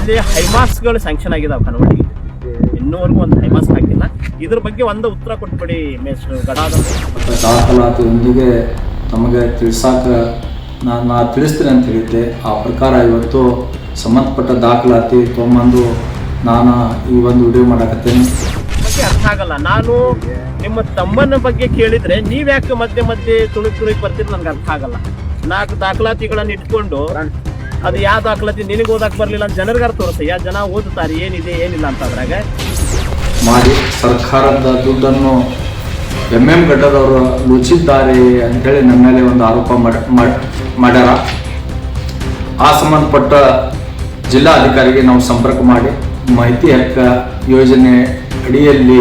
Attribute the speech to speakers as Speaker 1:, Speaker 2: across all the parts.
Speaker 1: ಇಲ್ಲಿ ಹೈಮಾಸ್ಗಳು ಸ್ಯಾಂಕ್ಷನ್ ಆಗಿದಾವೆ ಕನವಳಿಗೆ ಇನ್ನೂವರೆಗೂ ಒಂದು ಹೈಮಾಸ್ ಹಾಕಿಲ್ಲ. ಇದ್ರ ಬಗ್ಗೆ ಒಂದು ಉತ್ತರ ಕೊಟ್ಬಿಡಿ ಮೇಸ್ ಗಡಾದ
Speaker 2: ದಾಖಲಾತಿಯೊಂದಿಗೆ ನಮಗೆ ತಿಳಿಸಾಕ ನಾನು ನಾ ತಿಳಿಸ್ತೀನಿ ಅಂತ ಹೇಳಿದ್ದೆ. ಆ ಪ್ರಕಾರ ಇವತ್ತು ಸಂಬಂಧಪಟ್ಟ ದಾಖಲಾತಿ ತೊಗೊಂಬಂದು ನಾನು ಈ ಒಂದು ವಿಡಿಯೋ ಮಾಡಕತ್ತೇನೆ.
Speaker 1: ಬಗ್ಗೆ ಅರ್ಥ ಆಗಲ್ಲ. ನಾನು ನಿಮ್ಮ ತಮ್ಮನ ಬಗ್ಗೆ ಕೇಳಿದ್ರೆ ನೀವ್ ಯಾಕೆ ಮಧ್ಯೆ ಮಧ್ಯೆ ತುಳುಕ್ ತುಳುಕ್ ಬರ್ತೀರಿ ನನ್ಗೆ ಅರ್ಥ ಆಗಲ್ಲ. ನಾಲ್ಕು ದಾಖಲಾತಿಗಳನ್ನು ಇಟ್ಕೊಂಡು ಅದು ಯಾವ ದಾಖಲಾತಿ ನಿನಗೆ ಓದಕ್ ಬರಲಿಲ್ಲ ಅಂತ ಅರ್ಥ ತೋರಿಸ ಯಾ ಜನ ಓದುತ್ತಾರೆ ಏನಿದೆ, ಏನಿಲ್ಲ ಅಂತ ಅದ್ರಾಗ.
Speaker 2: ಮಾಡಿ ಸರ್ಕಾರದ ದುಡ್ಡನ್ನು ಎಂ ಎಂ ಘಟ್ಟದವರು ಲುಚಿದ್ದಾರೆ ಅಂತೇಳಿ ನಮ್ಮ ಮೇಲೆ ಒಂದು ಆರೋಪ ಮಾಡ- ಮಾಡ್ಯಾರ. ಆ ಸಂಬಂಧಪಟ್ಟ ಜಿಲ್ಲಾಧಿಕಾರಿಗೆ ನಾವು ಸಂಪರ್ಕ ಮಾಡಿ, ಮಾಹಿತಿ ಹಕ್ಕ ಯೋಜನೆ ಅಡಿಯಲ್ಲಿ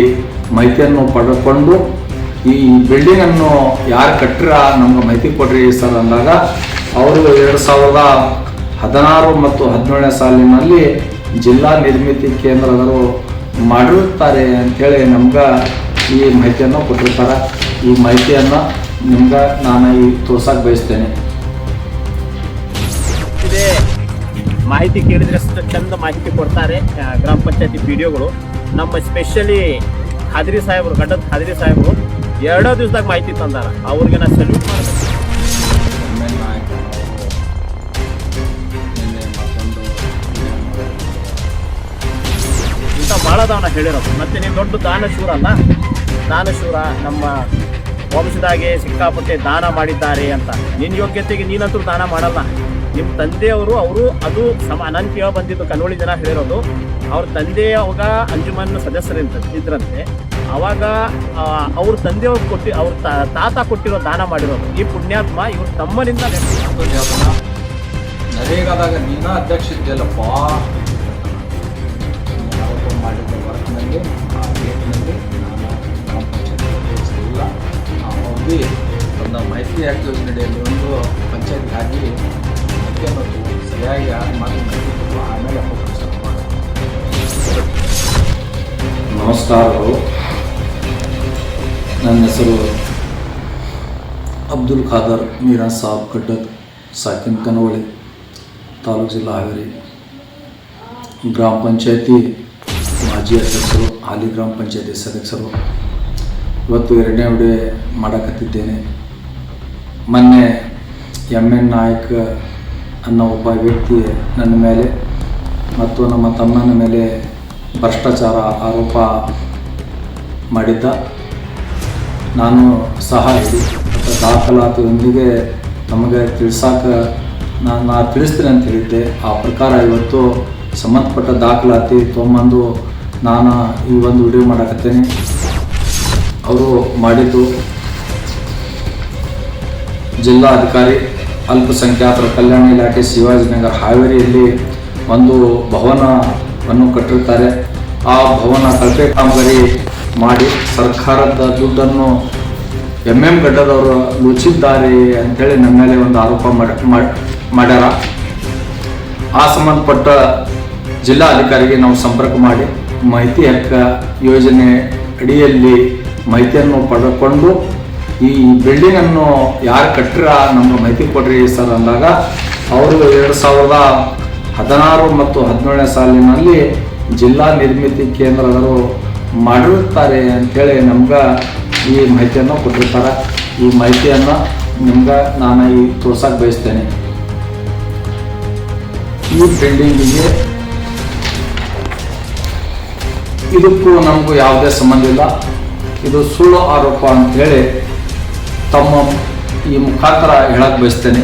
Speaker 2: ಮಾಹಿತಿಯನ್ನು ಪಡೆದುಕೊಂಡು ಈ ಬಿಲ್ಡಿಂಗನ್ನು ಯಾರು ಕಟ್ಟಿರ ನಮ್ಗೆ ಮಾಹಿತಿ ಕೊಡ್ರಿ ಸರ್ ಅಂದಾಗ, ಅವರು ಎರಡು ಸಾವಿರದ ಹದಿನಾರು ಮತ್ತು ಹದಿನೇಳನೇ ಸಾಲಿನಲ್ಲಿ ಜಿಲ್ಲಾ ನಿರ್ಮಿತಿ ಕೇಂದ್ರದವರು ಮಾಡಿರುತ್ತಾರೆ ಅಂಥೇಳಿ ನಮ್ಗೆ ಈ ಮಾಹಿತಿಯನ್ನು ಕೊಟ್ಟಿರ್ತಾರೆ. ಈ ಮಾಹಿತಿಯನ್ನು ನಿಮ್ಗೆ ನಾನು ಈ ತೋರ್ಸಕ್ಕೆ ಬಯಸ್ತೇನೆ.
Speaker 1: ಮಾಹಿತಿ ಕೇಳಿದ್ರೆ ಅಷ್ಟು ಚಂದ ಮಾಹಿತಿ ಕೊಡ್ತಾರೆ ಗ್ರಾಮ ಪಂಚಾಯತಿ ವಿಡಿಯೋಗಳು. ನಮ್ಮ ಸ್ಪೆಷಲಿ ಖಾದ್ರಿ ಸಾಹೇಬರು ಗಡ್ಡದ ಖಾದ್ರಿ ಸಾಹೇಬರು ಎರಡೋ ದಿವಸದಾಗ ಮಾಹಿತಿ ತಂದಾರ. ಅವ್ರಿಗೆ ನಾ ಸಲ್ಯೂಟ್ ಭಾಳ ದಾನ ಹೇಳಿರೋದು. ಮತ್ತೆ ನೀವು ದೊಡ್ಡ ದಾನಶೂರ ಅಲ್ಲ? ದಾನಶೂರ ನಮ್ಮ ವಂಶದಾಗೆ ಸಿಕ್ಕಾಪಟ್ಟೆ ದಾನ ಮಾಡಿದ್ದಾರೆ ಅಂತ. ನಿನ್ನ ಯೋಗ್ಯತೆಗೆ ನೀನಂತೂ ದಾನ ಮಾಡಲ್ಲ. ನಿಮ್ಮ ತಂದೆಯವರು ಅವರು ಅದು ಸಮ ನಾನು ಕೇಳ ಬಂದಿದ್ದು ಕನ್ನೋಳಿ ಜನ ಹೇಳಿರೋದು. ಅವ್ರ ತಂದೆ ಅವಾಗ ಅಂಜುಮನ್ ಸದಸ್ಯರಿಂದ ಇದ್ರಂತೆ. ಅವಾಗ ಅವ್ರ ತಂದೆಯವ್ರು ಕೊಟ್ಟಿ ಅವ್ರ ತಾತ ಕೊಟ್ಟಿರೋ ದಾನ ಮಾಡಿರೋದು. ಈ ಪುಣ್ಯಾತ್ಮ ಇವ್ರ ತಮ್ಮನಿಂದ
Speaker 2: ನರೇಗಾದಾಗ ನೀನ ಅಧ್ಯಕ್ಷ ಇದ್ದಲ್ಲಪ್ಪ ಮಾಡಿದ ವರ್ಕ್ನಲ್ಲಿ ಆ ಡೇಟ್ನಲ್ಲಿ ನಾನು ಕಾಂಪಿಟೇಷನ್ ಆ ಹೋಗಿ ಒಂದು ಮೈತ್ರಿ ಆ್ಯಕ್ಟ್ ಯೋಜನೆಯಲ್ಲಿ ಒಂದು ಪಂಚಾಯತ್ ಆಗಿ ಮತ್ತೆ ಮತ್ತು ಸರಿಯಾಗಿ ಯಾರು ಮಾಡಿ ಆಮೇಲೆ ನಮಸ್ಕಾರಗಳು ನನ್ನ ಹೆಸರು ಅಬ್ದುಲ್ ಖಾದರ್ ಮೀರಾ ಸಾಬ್ ಕಡ್ಡದ್ ಸಾಕಿನ್ ಕನವಳಿ ತಾಲೂಕು ಜಿಲ್ಲಾ ಹಾವೇರಿ, ಗ್ರಾಮ ಪಂಚಾಯತಿ ಮಾಜಿ ಅಧ್ಯಕ್ಷರು, ಹಾಲಿ ಗ್ರಾಮ ಪಂಚಾಯತಿ ಸದಸ್ಯರು, ಇವತ್ತು ಎರಡನೇ ವಿಡಿಯೋ ಮಾಡಕತ್ತಿದ್ದೇನೆ. ಮೊನ್ನೆ ಎಂ ಎನ್ ನಾಯಕ್ ಅನ್ನೋ ಒಬ್ಬ ವ್ಯಕ್ತಿ ನನ್ನ ಮೇಲೆ ಮತ್ತು ನಮ್ಮ ತಮ್ಮನ ಮೇಲೆ ಭ್ರಷ್ಟಾಚಾರ ಆರೋಪ ಮಾಡಿದ್ದ. ನಾನು ಸಹ ದಾಖಲಾತಿಯೊಂದಿಗೆ ನಮಗೆ ತಿಳಿಸಾಕ ನಾನು ತಿಳಿಸ್ತೀನಿ ಅಂತ ಹೇಳಿದ್ದೆ. ಆ ಪ್ರಕಾರ ಇವತ್ತು ಸಂಬಂಧಪಟ್ಟ ದಾಖಲಾತಿ ತೊಗೊಂಬಂದು ನಾನು ಈ ಒಂದು ವಿಡಿಯೋ ಮಾಡಕತ್ತೇನೆ. ಅವರು ಮಾಡಿದ್ದು ಜಿಲ್ಲಾಧಿಕಾರಿ ಅಲ್ಪಸಂಖ್ಯಾತರ ಕಲ್ಯಾಣ ಇಲಾಖೆ ಶಿವಾಜಿನಗರ ಹಾವೇರಿಯಲ್ಲಿ ಒಂದು ಭವನವನ್ನು ಕಟ್ಟಿರ್ತಾರೆ. ಆ ಭವನ ಕಳಪೆ ಕಾಮಗಾರಿ ಮಾಡಿ ಸರ್ಕಾರದ ದುಡ್ಡನ್ನು ಎಂ ಎಂ ಗಡ್ಡದವರು ಲುಚಿದ್ದಾರೆ ಅಂತೇಳಿ ನಮ್ಮ ಮೇಲೆ ಒಂದು ಆರೋಪ ಮಾಡ್- ಮಾಡ್- ಮಾಡ್ಯಾರ. ಆ ಸಂಬಂಧಪಟ್ಟ ಜಿಲ್ಲಾಧಿಕಾರಿಗೆ ನಾವು ಸಂಪರ್ಕ ಮಾಡಿ ಮಾಹಿತಿ ಹಕ್ಕ ಯೋಜನೆ ಅಡಿಯಲ್ಲಿ ಮಾಹಿತಿಯನ್ನು ಪಡೆದುಕೊಂಡು ಈ ಬಿಲ್ಡಿಂಗನ್ನು ಯಾರು ಕಟ್ಟಿರ ನಮ್ಮ ಮಾಹಿತಿ ಕೊಡ್ರಿ ಸರ್ ಅಂದಾಗ ಅವರು ಎರಡು ಸಾವಿರದ ಹದಿನಾರು ಮತ್ತು ಹದಿನೇಳನೇ ಸಾಲಿನಲ್ಲಿ ಜಿಲ್ಲಾ ನಿರ್ಮಿತಿ ಕೇಂದ್ರದವರು ಮಾಡಿರುತ್ತಾರೆ ಅಂಥೇಳಿ ನಮ್ಗೆ ಈ ಮಾಹಿತಿಯನ್ನು ಕೊಟ್ಟಿರ್ತಾರೆ ಈ ಮಾಹಿತಿಯನ್ನು ನಿಮ್ಗೆ ನಾನು ಈ ತೋರ್ಸಕ್ಕೆ ಬಯಸ್ತೇನೆ. ಈ ಬಿಲ್ಡಿಂಗಿಗೆ ಇದಕ್ಕೂ ನಮಗೂ ಯಾವುದೇ ಸಂಬಂಧ ಇಲ್ಲ. ಇದು ಸುಳ್ಳು ಆರೋಪ ಅಂತೇಳಿ ತಮ್ಮ ಈ ಮುಖಾಂತರ ಹೇಳಕ್ ಬಯಸ್ತೇನೆ.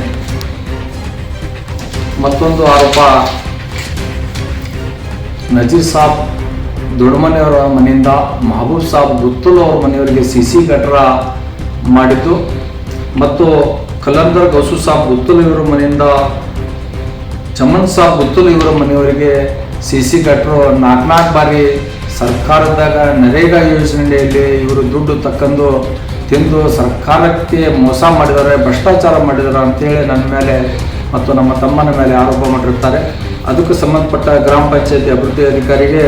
Speaker 2: ಮತ್ತೊಂದು ಆರೋಪ, ನಜೀರ್ ಸಾಬ್ ದೊಡ್ಡಮನೆಯವರ ಮನೆಯಿಂದ ಮಹಬೂಬ್ ಸಾಬ್ ಗುತ್ತಲು ಅವ್ರ ಮನೆಯವರಿಗೆ ಸಿ ಸಿ ಗಟ್ರ ಮಾಡಿದ್ದು. ಮತ್ತು ಕಲಂದರ್ ಗೌಸು ಸಾಬ್ ಗುತ್ತಲು ಇವರ ಮನೆಯಿಂದ ಚಮನ್ ಸಾಬ್ ಗುತ್ತಲು ಇವರ ಮನೆಯವರಿಗೆ ಸಿ ಸಿ ಗಟ್ರು ನಾಲ್ಕು ನಾಲ್ಕು ಬಾರಿ ಸರ್ಕಾರದಾಗ ನರೇಗಾ ಯೋಜನೆಯಲ್ಲಿ ಇವರು ದುಡ್ಡು ತಕ್ಕಂದು ತಿಂದು ಸರ್ಕಾರಕ್ಕೆ ಮೋಸ ಮಾಡಿದ್ದಾರೆ ಭ್ರಷ್ಟಾಚಾರ ಮಾಡಿದ್ದಾರೆ ಅಂತೇಳಿ ನನ್ನ ಮೇಲೆ ಮತ್ತು ನಮ್ಮ ತಮ್ಮನ ಮೇಲೆ ಆರೋಪ ಮಾಡಿರ್ತಾರೆ. ಅದಕ್ಕೆ ಸಂಬಂಧಪಟ್ಟ ಗ್ರಾಮ ಪಂಚಾಯತಿ ಅಭಿವೃದ್ಧಿ ಅಧಿಕಾರಿಗೆ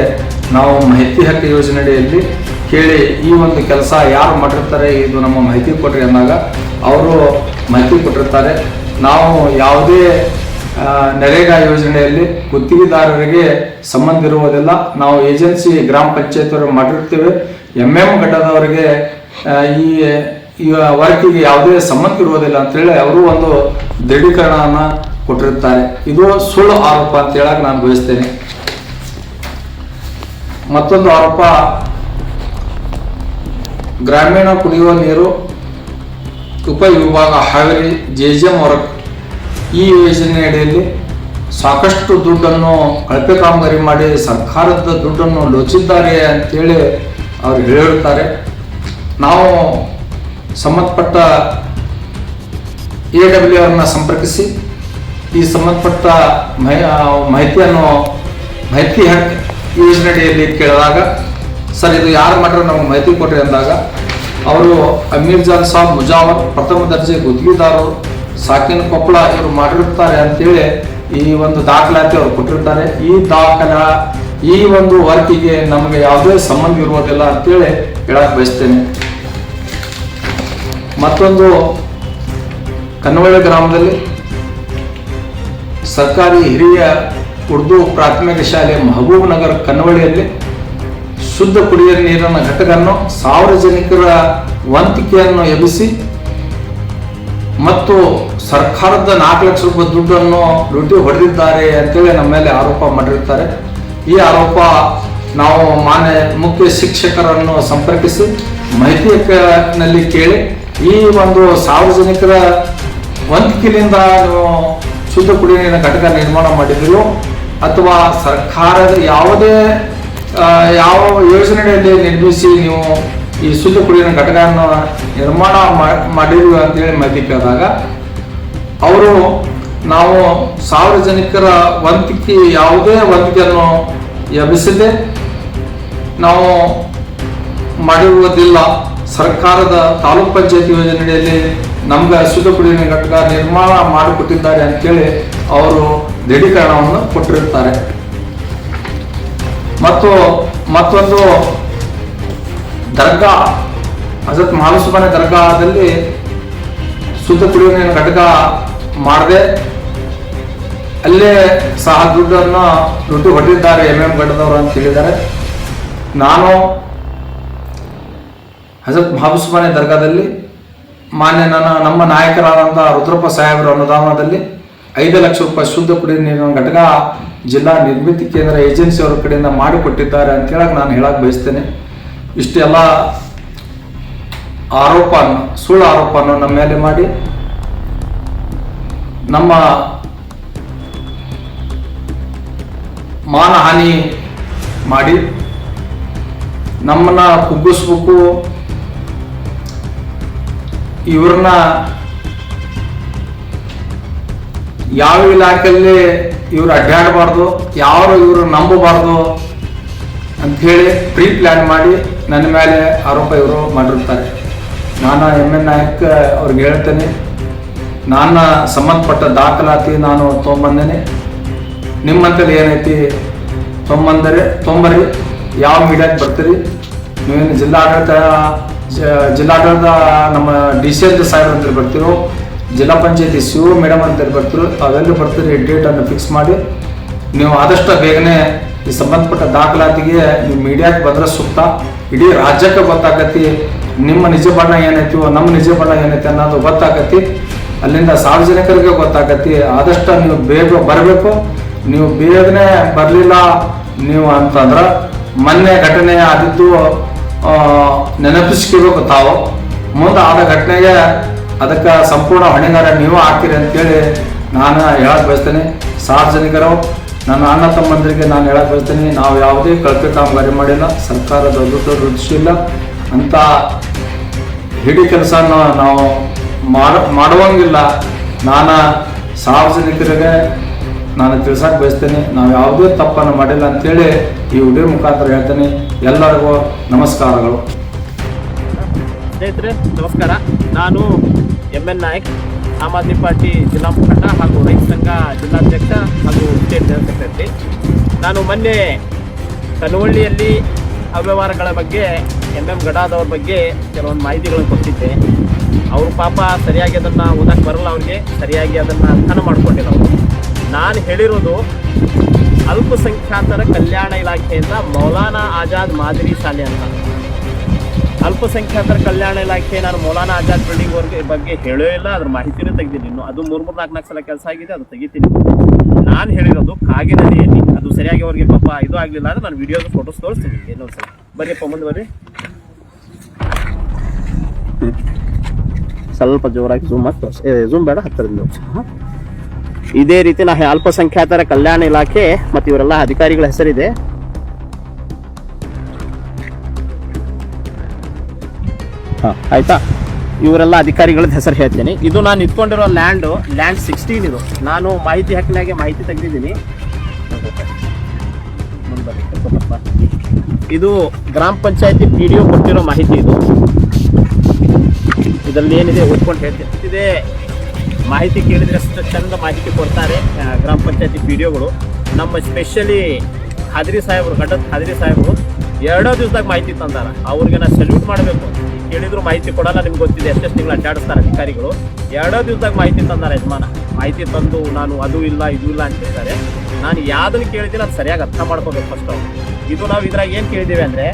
Speaker 2: ನಾವು ಮಾಹಿತಿ ಹಕ್ಕು ಯೋಜನೆಯಲ್ಲಿ ಕೇಳಿ ಈ ಒಂದು ಕೆಲಸ ಯಾರು ಮಾಡಿರ್ತಾರೆ ಇದು ನಮ್ಮ ಮಾಹಿತಿ ಕೊಡ್ರಿ ಅಂದಾಗ ಅವರು ಮಾಹಿತಿ ಕೊಟ್ಟಿರ್ತಾರೆ. ನಾವು ಯಾವುದೇ ನರೇಗಾ ಯೋಜನೆಯಲ್ಲಿ ಗುತ್ತಿಗೆದಾರರಿಗೆ ಸಂಬಂಧ ಇರುವುದಿಲ್ಲ. ನಾವು ಏಜೆನ್ಸಿ ಗ್ರಾಮ ಪಂಚಾಯತ್ ಅವರು ಮಾಡಿರ್ತೇವೆ. ಎಂ ಎಂ ಘಟ್ಟದವರಿಗೆ ಈ ಈ ವರ್ಕಿಗೆ ಯಾವುದೇ ಸಂಬಂಧ ಇರುವುದಿಲ್ಲ ಅಂತೇಳಿ ಅವರು ಒಂದು ದೃಢೀಕರಣವನ್ನು ಕೊಟ್ಟಿರುತ್ತಾರೆ. ಇದು ಸುಳ್ಳು ಆರೋಪ ಅಂತ ಹೇಳಕ್ ನಾನು ಬಯಸ್ತೇನೆ. ಮತ್ತೊಂದು ಆರೋಪ, ಗ್ರಾಮೀಣ ಕುಡಿಯುವ ನೀರು ಉಪವಿಭಾಗ ಹಾವೇರಿ ಜೆ ಜೆ ವರ್ಕ್ ಈ ಯೋಜನೆ ಅಡಿಯಲ್ಲಿ ಸಾಕಷ್ಟು ದುಡ್ಡನ್ನು ಕಳಪೆ ಕಾಮಗಾರಿ ಮಾಡಿ ಸರ್ಕಾರದ ದುಡ್ಡನ್ನು ಲೋಚಿದ್ದಾರೆ ಅಂತೇಳಿ ಅವರು ಹೇಳಿರ್ತಾರೆ ನಾವು ಸಂಬಂಧಪಟ್ಟ ಎ ಡಬ್ಲ್ಯೂ ಆರ್ನ ಸಂಪರ್ಕಿಸಿ ಈ ಸಂಬಂಧಪಟ್ಟ ಮಹಿ ಮಾಹಿತಿಯನ್ನು ಮಾಹಿತಿ ಹಕ್ ಯೋಜನೆಯಡಿಯಲ್ಲಿ ಕೇಳಿದಾಗ, ಸರ್, ಇದು ಯಾರು ಮಾಡ್ರೆ ನಮ್ಗೆ ಮಾಹಿತಿ ಕೊಟ್ರಿ ಅಂದಾಗ, ಅವರು ಅಮೀರ್ ಜಾನ್ ಸಾಬ್ ಮುಜಾವರ್, ಪ್ರಥಮ ದರ್ಜೆ ಗುತ್ತಿಗೆದಾರರು ಸಾಕಿನ ಕೊಪ್ಪಳ ಇವರು ಮಾಡಿರ್ತಾರೆ ಅಂತೇಳಿ ಈ ಒಂದು ದಾಖಲಾತಿ ಅವರು ಕೊಟ್ಟಿರ್ತಾರೆ. ಈ ದಾಖಲ, ಈ ಒಂದು ವರ್ಕಿಗೆ ನಮಗೆ ಯಾವುದೇ ಸಂಬಂಧ ಇರುವುದಿಲ್ಲ ಅಂತೇಳಿ ಹೇಳಕ್ ಬಯಸ್ತೇನೆ. ಮತ್ತೊಂದು, ಕನ್ನವಳ್ಳಿ ಗ್ರಾಮದಲ್ಲಿ ಸರ್ಕಾರಿ ಹಿರಿಯ ಉರ್ದು ಪ್ರಾಥಮಿಕ ಶಾಲೆ ಮಹಬೂಬ್ ನಗರ್ ಕನ್ನವಳ್ಳಿಯಲ್ಲಿ ಶುದ್ಧ ಕುಡಿಯುವ ನೀರಿನ ಘಟಕವನ್ನು ಸಾರ್ವಜನಿಕರ ವಂತಿಕೆಯನ್ನು ಎಬ್ಬಿಸಿ ಮತ್ತು ಸರ್ಕಾರದ ನಾಲ್ಕು ಲಕ್ಷ ರೂಪಾಯಿ ದುಡ್ಡನ್ನು ಲೂಟಿ ಹೊಡೆದಿದ್ದಾರೆ ಅಂತೇಳಿ ನಮ್ಮ ಮೇಲೆ ಆರೋಪ ಮಾಡಿರ್ತಾರೆ. ಈ ಆರೋಪ ನಾವು ಮಾನ್ಯ ಮುಖ್ಯ ಶಿಕ್ಷಕರನ್ನು ಸಂಪರ್ಕಿಸಿ ಮಾಹಿತಿ ಕ- ನಲ್ಲಿ ಕೇಳಿ ಈ ಒಂದು ಸಾರ್ವಜನಿಕರ ವಂತಿಕೆಯಿಂದ ಶುದ್ಧ ಕುಡಿಯುವ ನೀರಿನ ಘಟಕ ನಿರ್ಮಾಣ ಮಾಡಿದ್ರು ಅಥವಾ ಸರ್ಕಾರದ ಯಾವುದೇ ಯಾವ ಯೋಜನೆಯಲ್ಲಿ ನಿರ್ಮಿಸಿ ನೀವು ಈ ಶುದ್ಧ ಕುಡಿಯುವ ಘಟಕವನ್ನು ನಿರ್ಮಾಣ ಮಾಡಿರು ಅಂತ ಅಂತೇಳಿ ಮಾಹಿತಿ ಕೇಳಿದಾಗ, ಅವರು ನಾವು ಸಾರ್ವಜನಿಕರ ವಂತಿಕೆ, ಯಾವುದೇ ವಂತಿಕೆಯನ್ನು ಎಬ್ಬಿಸದೆ ನಾವು ಮಾಡಿರುವುದಿಲ್ಲ. ಸರ್ಕಾರದ ತಾಲೂಕ್ ಪಂಚಾಯತಿ ಯೋಜನೆಯಲ್ಲಿ ನಮ್ಗೆ ಶುದ್ಧ ಕುಡಿಯುವ ಘಟಕ ನಿರ್ಮಾಣ ಮಾಡಿಕೊಟ್ಟಿದ್ದಾರೆ ಅಂತೇಳಿ ಅವರು ದೃಢೀಕರಣವನ್ನು ಕೊಟ್ಟಿರುತ್ತಾರೆ. ಮತ್ತು ಮತ್ತೊಂದು ದರ್ಗಾ, ಹಜರತ್ ಮಹಾಲಸುಬನ ದರ್ಗಾದಲ್ಲಿ ಶುದ್ಧ ಕುಡಿಯುವ ನೀರಿನ ಘಟಕ ಮಾಡದೆ. ಅಲ್ಲೇ ಸಹ ದುಡ್ಡನ್ನು ದುಡ್ಡು ಹೊಡೆದಿದ್ದಾರೆ ಎಂ ಎಂ ಘಟದವರು ಅಂತ ಹೇಳಿದ್ದಾರೆ. ನಾನು ಹಜರತ್ ಮಹಾಬುಸುಬಾನೆ ದರ್ಗಾದಲ್ಲಿ, ಮಾನ್ಯ ನನ್ನ, ನಮ್ಮ ನಾಯಕರಾದಂಥ ರುದ್ರಪ್ಪ ಸಾಹೇಬರ ಅನುದಾನದಲ್ಲಿ ಐದು ಲಕ್ಷ ರೂಪಾಯಿ ಶುದ್ಧ ಕುಡಿಯುವ ನೀರಿನ ಘಟಕ ಜಿಲ್ಲಾ ನಿರ್ಮಿತಿ ಕೇಂದ್ರ ಏಜೆನ್ಸಿ ಅವರ ಕಡೆಯಿಂದ ಮಾಡಿಕೊಟ್ಟಿದ್ದಾರೆ ಅಂತ ಹೇಳಕ್ಕೆ ನಾನು ಹೇಳಕ್ ಬಯಸ್ತೇನೆ. ಇಷ್ಟೆಲ್ಲ ಆರೋಪ ಸುಳ್ಳು ಆರೋಪವನ್ನು ನಮ್ಮ ಮೇಲೆ ಮಾಡಿ, ನಮ್ಮ ಮಾನಹಾನಿ ಮಾಡಿ, ನಮ್ಮನ್ನ ಕುಗ್ಗಿಸ್ಬೇಕು, ಇವ್ರನ್ನ ಯಾವ ಇಲಾಖೆಯಲ್ಲಿ ಇವ್ರು ಅಡ್ಡಾಡಬಾರ್ದು ಯಾರು ಇವರು ನಂಬಬಾರ್ದು ಅಂಥೇಳಿ ಪ್ರೀ ಪ್ಲ್ಯಾನ್ ಮಾಡಿ ನನ್ನ ಮೇಲೆ ಆರೋಪ ಇವರು ಮಾಡಿರ್ತಾರೆ. ನಾನು ಎಂ ಎನ್ ನಾಯಕ್ ಅವ್ರಿಗೆ ಹೇಳ್ತೇನೆ, ನಾನು ಸಂಬಂಧಪಟ್ಟ ದಾಖಲಾತಿ ನಾನು ತೊಗೊಂಬಂದೇನೆ. ನಿಮ್ಮಂತಲ್ಲಿ ಏನೈತಿ ತೊಂಬಂದರೆ ತೊಂಬರಿ ಯಾವ ಮೀಡಿಯಾಕ್ಕೆ ಬರ್ತೀರಿ? ನೀವೇನು ಜಿಲ್ಲಾಡಳಿತ ಜಿಲ್ಲಾಡಳಿತ ನಮ್ಮ ಡಿ ಸಿ ಎಲ್ ಸಾಹೇಬ್ ಅಂತೇಳಿ ಬರ್ತೀರೋ, ಜಿಲ್ಲಾ ಪಂಚಾಯತಿ ಸಿ ಒ ಮೇಡಮ್ ಅಂತೇಳಿ ಬರ್ತಿರೋ, ಅವೆಲ್ಲ ಬರ್ತೀರಿ ಡೇಟನ್ನು ಫಿಕ್ಸ್ ಮಾಡಿ. ನೀವು ಆದಷ್ಟು ಬೇಗನೆ ಈ ಸಂಬಂಧಪಟ್ಟ ದಾಖಲಾತಿಗೆ ನೀವು ಮೀಡಿಯಾಕ್ಕೆ ಬಂದ್ರೆ ಸೂಕ್ತ ಇಡೀ ರಾಜ್ಯಕ್ಕೆ ಗೊತ್ತಾಗತಿ ನಿಮ್ಮ ನಿಜ ಬಣ್ಣ ಏನೈತಿ ನಮ್ಮ ನಿಜ ಬಣ್ಣ ಏನೈತಿ ಅನ್ನೋದು ಗೊತ್ತಾಗತಿ ಅಲ್ಲಿಂದ ಸಾರ್ವಜನಿಕರಿಗೆ ಗೊತ್ತಾಗತಿ ಆದಷ್ಟು ನೀವು ಬೇಗ ಬರಬೇಕು. ನೀವು ಬೇಗನೆ ಬರಲಿಲ್ಲ, ನೀವು ಅಂತಂದ್ರೆ ಮೊನ್ನೆ ಘಟನೆ ಆದಿದ್ದು ನೆನಪಿಸ್ಕೋಬೇಕು ತಾವು. ಮುಂದೆ ಆದ ಘಟನೆಗೆ ಅದಕ್ಕೆ ಸಂಪೂರ್ಣ ಹೊಣೆಗಾರ ನೀವು ಹಾಕಿರಿ ಅಂತೇಳಿ ನಾನು ಹೇಳಕ್ ಬಯಸ್ತೇನೆ. ಸಾರ್ವಜನಿಕರು ನನ್ನ ಅಣ್ಣ ತಮ್ಮಂದರಿಗೆ ನಾನು ಹೇಳಕ್ ಬರ್ತೀನಿ ನಾವು ಯಾವುದೇ ಕಳಪೆ ಕಾಮಗಾರಿ ಮಾಡಿಲ್ಲ, ಸರ್ಕಾರದ ದೊಡ್ಡ ರುಚಿಸಿಲ್ಲ ಅಂತ ಹಿಡಿ ಕೆಲಸನ ನಾವು ಮಾಡ, ಮಾಡುವಂಗಿಲ್ಲ. ನಾನು ಸಾರ್ವಜನಿಕರಿಗೆ ನಾನು ತಿಳಿಸಕ್ ಬಯಸ್ತೇನೆ, ನಾವು ಯಾವುದೇ ತಪ್ಪನ್ನು ಮಾಡಿಲ್ಲ ಅಂತೇಳಿ ಈ ವಿಡಿಯೋ ಮುಖಾಂತರ ಹೇಳ್ತೇನೆ. ಎಲ್ಲರಿಗೂ ನಮಸ್ಕಾರಗಳು.
Speaker 1: ಸ್ನೇಹಿತರೆ, ನಮಸ್ಕಾರ. ನಾನು M N Nayak. Aam Aadmi party ಜಿಲ್ಲಾ ಮುಖಂಡ ಹಾಗೂ ರೈತ ಸಂಘ ಜಿಲ್ಲಾಧ್ಯಕ್ಷ ಹಾಗೂ ಸ್ಟೇಟ್ ಜನರಲ್ ನಾನು ಮೊನ್ನೆ ಕನವಳ್ಳಿಯಲ್ಲಿ ಅವ್ಯವಹಾರಗಳ ಬಗ್ಗೆ ಎಂ ಎಂ ಗಡಾದವ್ರ ಬಗ್ಗೆ ಕೆಲವೊಂದು ಮಾಹಿತಿಗಳನ್ನು ಕೊಟ್ಟಿದ್ದೆ. ಅವರು ಪಾಪ ಸರಿಯಾಗಿ ಅದನ್ನು ಓದಕ್ಕೆ ಬರಲ್ಲ ಅವ್ರಿಗೆ, ಸರಿಯಾಗಿ ಅದನ್ನು ಅರ್ಥನ ಮಾಡ್ಕೊಂಡಿಲ್ಲ ಅವರು. ನಾನು ಹೇಳಿರೋದು ಅಲ್ಪಸಂಖ್ಯಾತರ ಕಲ್ಯಾಣ ಇಲಾಖೆಯಿಂದ ಮೌಲಾನಾ ಆಜಾದ್ ಮಾದರಿ ಶಾಲೆ ಅಂತ. ಅಲ್ಪಸಂಖ್ಯಾತರ ಕಲ್ಯಾಣ ಇಲಾಖೆ ನಾನು ಮೌಲಾನಾ ಆಜಾದ್ ಬಿಲ್ಡಿಂಗ್ ಅವ್ರಿಗೆ ಬಗ್ಗೆ ಹೇಳೋ ಇಲ್ಲ, ಅದ್ರ ಮಾಹಿತಿನೇ ತೆಗ್ದೀನಿ ಇನ್ನು ಅದು ಮೂರ್ ಮೂರ್ ನಾಲ್ಕು ನಾಲ್ಕು ಸಲ ಕೆಲಸ ಆಗಿದೆ, ಅದು ತೆಗಿತೀನಿ. ನಾನು ಹೇಳಿರೋದು ಕಾಗಿನದಿಯಲ್ಲಿ ಅದು ಸರಿಯಾಗಿ ಅವ್ರಿಗೆ ಪಾಪ ಇದು ಆಗಲಿಲ್ಲ ಅಂದ್ರೆ ನಾನು ವಿಡಿಯೋದ ಫೋಟೋಸ್ ತೋರಿಸ್ತೀನಿ. ಇನ್ನೊಂದ್ಸಲ ಬರೀಪ್ಪ ಮುಂದೆ ಬರ್ರಿ. ಸ್ವಲ್ಪ ಜೋರಾಗಿ ಝೂಮ್ ಮಾಡಿ ಝೂಮ್ ಬೇಡ ಹತ್ತಿರದಿಂದ ತೋರ್ಸಿ. ಹ? ಇದೇ ರೀತಿ ನಾ ಅಲ್ಪಸಂಖ್ಯಾತರ ಕಲ್ಯಾಣ ಇಲಾಖೆ ಮತ್ತು ಇವರೆಲ್ಲ ಅಧಿಕಾರಿಗಳ ಹೆಸರಿದೆ. ಆಯ್ತಾ? ಇವರೆಲ್ಲ ಅಧಿಕಾರಿಗಳ ಹೆಸರು ಹೇಳ್ತೀನಿ. ಇದು ನಾನು ಇಟ್ಕೊಂಡಿರೋ ಲ್ಯಾಂಡು ಲ್ಯಾಂಡ್ ಸಿಕ್ಸ್ಟೀನ್ ಇದು. ನಾನು ಮಾಹಿತಿ ಹಾಕಿನಾಗೆ ಮಾಹಿತಿ ತೆಗೆದಿದ್ದೀನಿ. ಇದು ಗ್ರಾಮ ಪಂಚಾಯತಿ ಪಿ ಡಿ ಒ ಕೊಟ್ಟಿರೋ ಮಾಹಿತಿ ಇದು. ಇದರಲ್ಲಿ ಏನಿದೆ ಓದ್ಕೊಂಡು ಹೇಳ್ತೀನಿ. ಇದೆ ಮಾಹಿತಿ ಕೇಳಿದರೆ ಅಷ್ಟು ಚಂದ ಮಾಹಿತಿ ಕೊಡ್ತಾರೆ ಗ್ರಾಮ ಪಂಚಾಯತಿ ಪಿ ಡಿ ಒಗಳು ನಮ್ಮ ಸ್ಪೆಷಲಿ ಹಾದ್ರಿ ಸಾಹೇಬರು ಗಡ್ಡದ ಹಾದ್ರಿ ಸಾಹೇಬರು ಎರಡೋ ದಿವಸದಾಗ ಮಾಹಿತಿ ತಂದಾರ. ಅವ್ರಿಗೆ ನಾ ಸೆಲ್ಯೂಟ್ ಮಾಡಬೇಕು ಕೇಳಿದ್ರು ಮಾಹಿತಿ ಕೊಡಲ್ಲ, ನಿಮ್ಗೆ ಗೊತ್ತಿದೆ, ಎಷ್ಟೆಷ್ಟು ತಿಂಗಳು ಅಡ್ಡಾಡಿಸ್ತಾರೆ ಅಧಿಕಾರಿಗಳು. ಎರಡೋ ದಿವಸದಾಗ ಮಾಹಿತಿ ತಂದಾರ ಯಜಮಾನ. ಮಾಹಿತಿ ತಂದು ನಾನು ಅದು ಇಲ್ಲ, ಇದು ಇಲ್ಲ ಅಂತ ಹೇಳ್ತಾರೆ ನಾನು ಯಾವ್ದನ್ನ ಕೇಳಿದ್ದೀನಿ ಅದು ಸರಿಯಾಗಿ ಅರ್ಥ ಮಾಡ್ಕೋಬೇಕು ಫಸ್ಟ್ ಇದು ನಾವು ಇದ್ರಾಗ ಏನು ಕೇಳಿದ್ದೀವಿ ಅಂದರೆ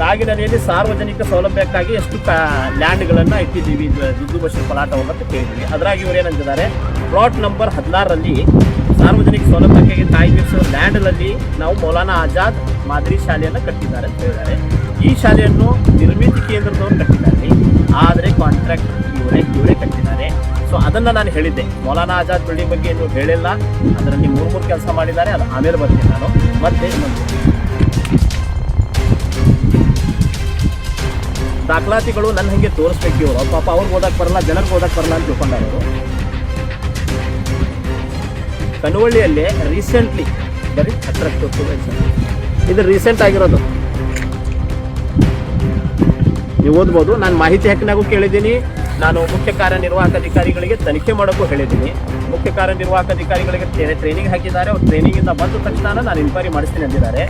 Speaker 1: ಕಾಗಿನೆಲೆಯಲ್ಲಿ ಸಾರ್ವಜನಿಕ ಸೌಲಭ್ಯಕ್ಕಾಗಿ ಎಷ್ಟು ಲ್ಯಾಂಡ್ಗಳನ್ನು ಇಟ್ಟಿದ್ದೀವಿ, ದುಡ್ಡು ಬಸ್ ಪಲಾಟವನ್ನು ಅಂತ ಕೇಳಿದ್ದೀವಿ ಅದರಾಗಿ ಇವ್ರು ಏನಂತಿದ್ದಾರೆ ಪ್ಲಾಟ್ ನಂಬರ್ ಹದಿನಾರರಲ್ಲಿ ಸಾರ್ವಜನಿಕ ಸೌಲಭ್ಯಕ್ಕಾಗಿ ಕಾಯ್ದಿರಿಸಿದ ಲ್ಯಾಂಡ್ನಲ್ಲಿ ನಾವು ಮೌಲಾನಾ ಆಜಾದ್ ಮಾದರಿ ಶಾಲೆಯನ್ನು ಕಟ್ಟಿದ್ದಾರೆ ಅಂತ ಹೇಳಿದ್ದಾರೆ. ಈ ಶಾಲೆಯನ್ನು ನಿರ್ಮಿತಿ ಕೇಂದ್ರದವರು ಕಟ್ಟಿದ್ದಾರೆ. ಆದರೆ ಕಾಂಟ್ರಾಕ್ಟ್ ಇವರೇ ಇವರೇ ಕಟ್ಟಿದ್ದಾರೆ. ಸೊ ಅದನ್ನು ನಾನು ಹೇಳಿದ್ದೆ. ಮೌಲಾನಾ ಆಜಾದ್ ಬಿಲ್ಡಿಂಗ್ ಬಗ್ಗೆ ಏನು ಹೇಳಿಲ್ಲ. ಅದರಲ್ಲಿ ಮೂರು ಮೂರು ಕೆಲಸ ಮಾಡಿದ್ದಾರೆ. ಅದು ಆಮೇಲೆ ಬರ್ತೀನಿ ನಾನು. ಮತ್ತೆ ದಾಖಲಾತಿಗಳು ನನ್ನ ಹಂಗೆ ತೋರಿಸ್ಬೇಕು ಇವರು. ಪಾಪ ಅವ್ರಿಗೆ ಓದಕ್ಕೆ ಬರಲ್ಲ, ಜನರಿಗೆ ಓದಕ್ಕೆ ಬರಲ್ಲ ಅಂತ ತಿಳ್ಕೊಂಡಾರ ಕನುವಳ್ಳಿಯಲ್ಲಿ ರೀಸೆಂಟ್ಲಿ ಬರೀ ಹತ್ರ ಇದು ರೀಸೆಂಟ್ ಆಗಿರೋದು. ನೀವು ಓದ್ಬೋದು, ನಾನು ಮಾಹಿತಿ ಹಕ್ಕಿನಾಗೂ ಕೇಳಿದ್ದೀನಿ. ನಾನು ಮುಖ್ಯ ಕಾರ್ಯನಿರ್ವಾಹಕ ಅಧಿಕಾರಿಗಳಿಗೆ ತನಿಖೆ ಮಾಡೋಕ್ಕೂ ಹೇಳಿದ್ದೀನಿ. ಮುಖ್ಯ ಕಾರ್ಯನಿರ್ವಾಹಕ ಅಧಿಕಾರಿಗಳಿಗೆ ಟ್ರೈನಿಂಗ್ ಹಾಕಿದ್ದಾರೆ. ಅವ್ರು ಟ್ರೈನಿಂಗಿಂದ ಬಂದ ತಕ್ಷಣ ನಾನು ಇನ್ಕ್ವೈರಿ ಮಾಡಿಸ್ತೀನಿ ಅಂದಿದ್ದಾರೆ.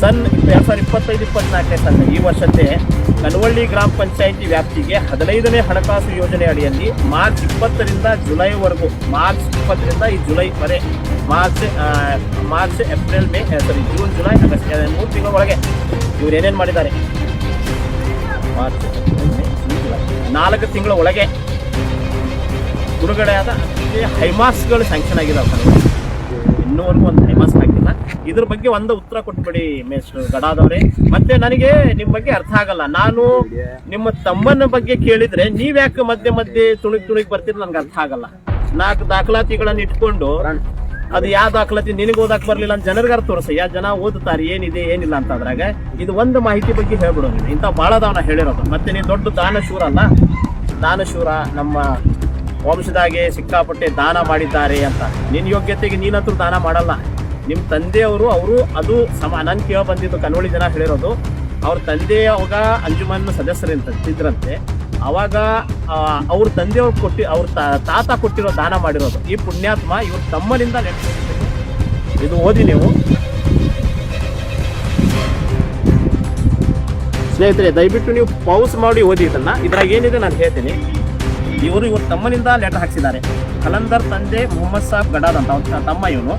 Speaker 1: ಸನ್ ಎರಡು ಸಾವಿರದ ಇಪ್ಪತ್ತೈದು, ಇಪ್ಪತ್ನಾಲ್ಕನೇ ಸನ್ ಈ ವರ್ಷಕ್ಕೆ ಕನವಳ್ಳಿ ಗ್ರಾಮ ಪಂಚಾಯಿತಿ ವ್ಯಾಪ್ತಿಗೆ ಹದಿನೈದನೇ ಹಣಕಾಸು ಯೋಜನೆ ಅಡಿಯಲ್ಲಿ ಮಾರ್ಚ್ ಇಪ್ಪತ್ತರಿಂದ ಜುಲೈವರೆಗೂ, ಮಾರ್ಚ್ ಇಪ್ಪತ್ತರಿಂದ ಈ July ಜುಲೈವರೆ March March April, May sorry June, July, August ಮೂರು ತಿಂಗಳ ಒಳಗೆ ಇವ್ರು ಏನೇನು ಮಾಡಿದ್ದಾರೆ? ಮಾರ್ಚ್. ನಾಲ್ಕು ತಿಂಗಳ ಒಳಗೆ ಬಿಡುಗಡೆ ಆದ ಹೈಮಾಸ್ಗಳು ಸ್ಯಾಂಕ್ಷನ್ ಕನ್ನಡ ಇನ್ನೂವರೆಗೂ ಒಂದು ಹೈಮಾಸ್ ಹಾಕಿಲ್ಲ. ಇದ್ರ ಬಗ್ಗೆ ಒಂದು ಉತ್ತರ ಕೊಟ್ಬಿಡಿ ಮೇಸ್ಟ್ರು ಗಡಾದವ್ರೆ ಮತ್ತೆ ನನಗೆ ನಿಮ್ ಬಗ್ಗೆ ಅರ್ಥ ಆಗಲ್ಲ. ನಾನು ನಿಮ್ಮ ತಮ್ಮನ ಬಗ್ಗೆ ಕೇಳಿದ್ರೆ ನೀವ್ಯಾಕೆ ಮಧ್ಯೆ ಮಧ್ಯೆ ತುಣಿಗ್ ತುಳುಕ್ ಬರ್ತೀರಿ ನನ್ಗೆ ಅರ್ಥ ಆಗಲ್ಲ. ನಾಲ್ಕು ದಾಖಲಾತಿಗಳನ್ನ ಇಟ್ಕೊಂಡು ಅದು ಯಾವ ದಾಖಲಾತಿ ನಿನಗೆ ಓದಕ್ ಬರ್ಲಿಲ್ಲ ಅಂತ ಜನರಿಗೆ ಅರ್ಥ ತೋರಿಸ. ಯಾ ಜನ ಓದುತ್ತಾರೆ, ಏನಿದೆ, ಏನಿಲ್ಲ ಅಂತ ಅದ್ರಾಗ ಇದು ಒಂದು ಮಾಹಿತಿ ಬಗ್ಗೆ ಹೇಳ್ಬಿಡು ನೀನು. ಇಂಥ ಭಾಳ ಅದಾವ ಹೇಳಿರೋದು. ಮತ್ತೆ ನೀನು ದೊಡ್ಡ ದಾನಶೂರ ಅಲ್ಲ? ದಾನಶೂರ ನಮ್ಮ ವಂಶದಾಗೆ ಸಿಕ್ಕಾಪಟ್ಟೆ ದಾನ ಮಾಡಿದ್ದಾರೆ ಅಂತ. ನಿನ್ನ ಯೋಗ್ಯತೆಗೆ ನೀನಂತೂ ದಾನ ಮಾಡಲ್ಲ. ನಿಮ್ಮ ತಂದೆಯವರು ಅವರು ಅದು ಸಮ, ನನ್ ಕೇಳ ಬಂದಿದ್ದು ಕನ್ನೋಳಿ ಜನ ಹೇಳಿರೋದು, ಅವ್ರ ತಂದೆ ಅವಾಗ ಅಂಜುಮನ್ ಸದಸ್ಯರಂತ, ಇದ್ರಂತೆ. ಅವಾಗ ಅವ್ರ ತಂದೆಯವ್ರು ಕೊಟ್ಟಿ, ಅವ್ರ ತಾತ ಕೊಟ್ಟಿರೋ ದಾನ ಮಾಡಿರೋದು. ಈ ಪುಣ್ಯಾತ್ಮ ಇವ್ರ ತಮ್ಮನಿಂದ ಇದು ಓದಿ ನೀವು. ಸ್ನೇಹಿತರೆ, ದಯವಿಟ್ಟು ನೀವು ಪೌಸ್ ಮಾಡಿ ಓದಿ ಇದನ್ನ. ಇದ್ರಾಗ ಏನಿದೆ ನಾನು ಹೇಳ್ತೀನಿ. ಇವರು ಇವ್ರ ತಮ್ಮನಿಂದ ಲೆಟರ್ ಹಾಕ್ಸಿದ್ದಾರೆ. ಕಲಂದರ್ ತಂದೆ ಮೊಹಮ್ಮದ್ ಸಾಬ್ ಗಡಾದ್ ಅಂತ, ಅವ್ರ ತಮ್ಮ ಇವನು.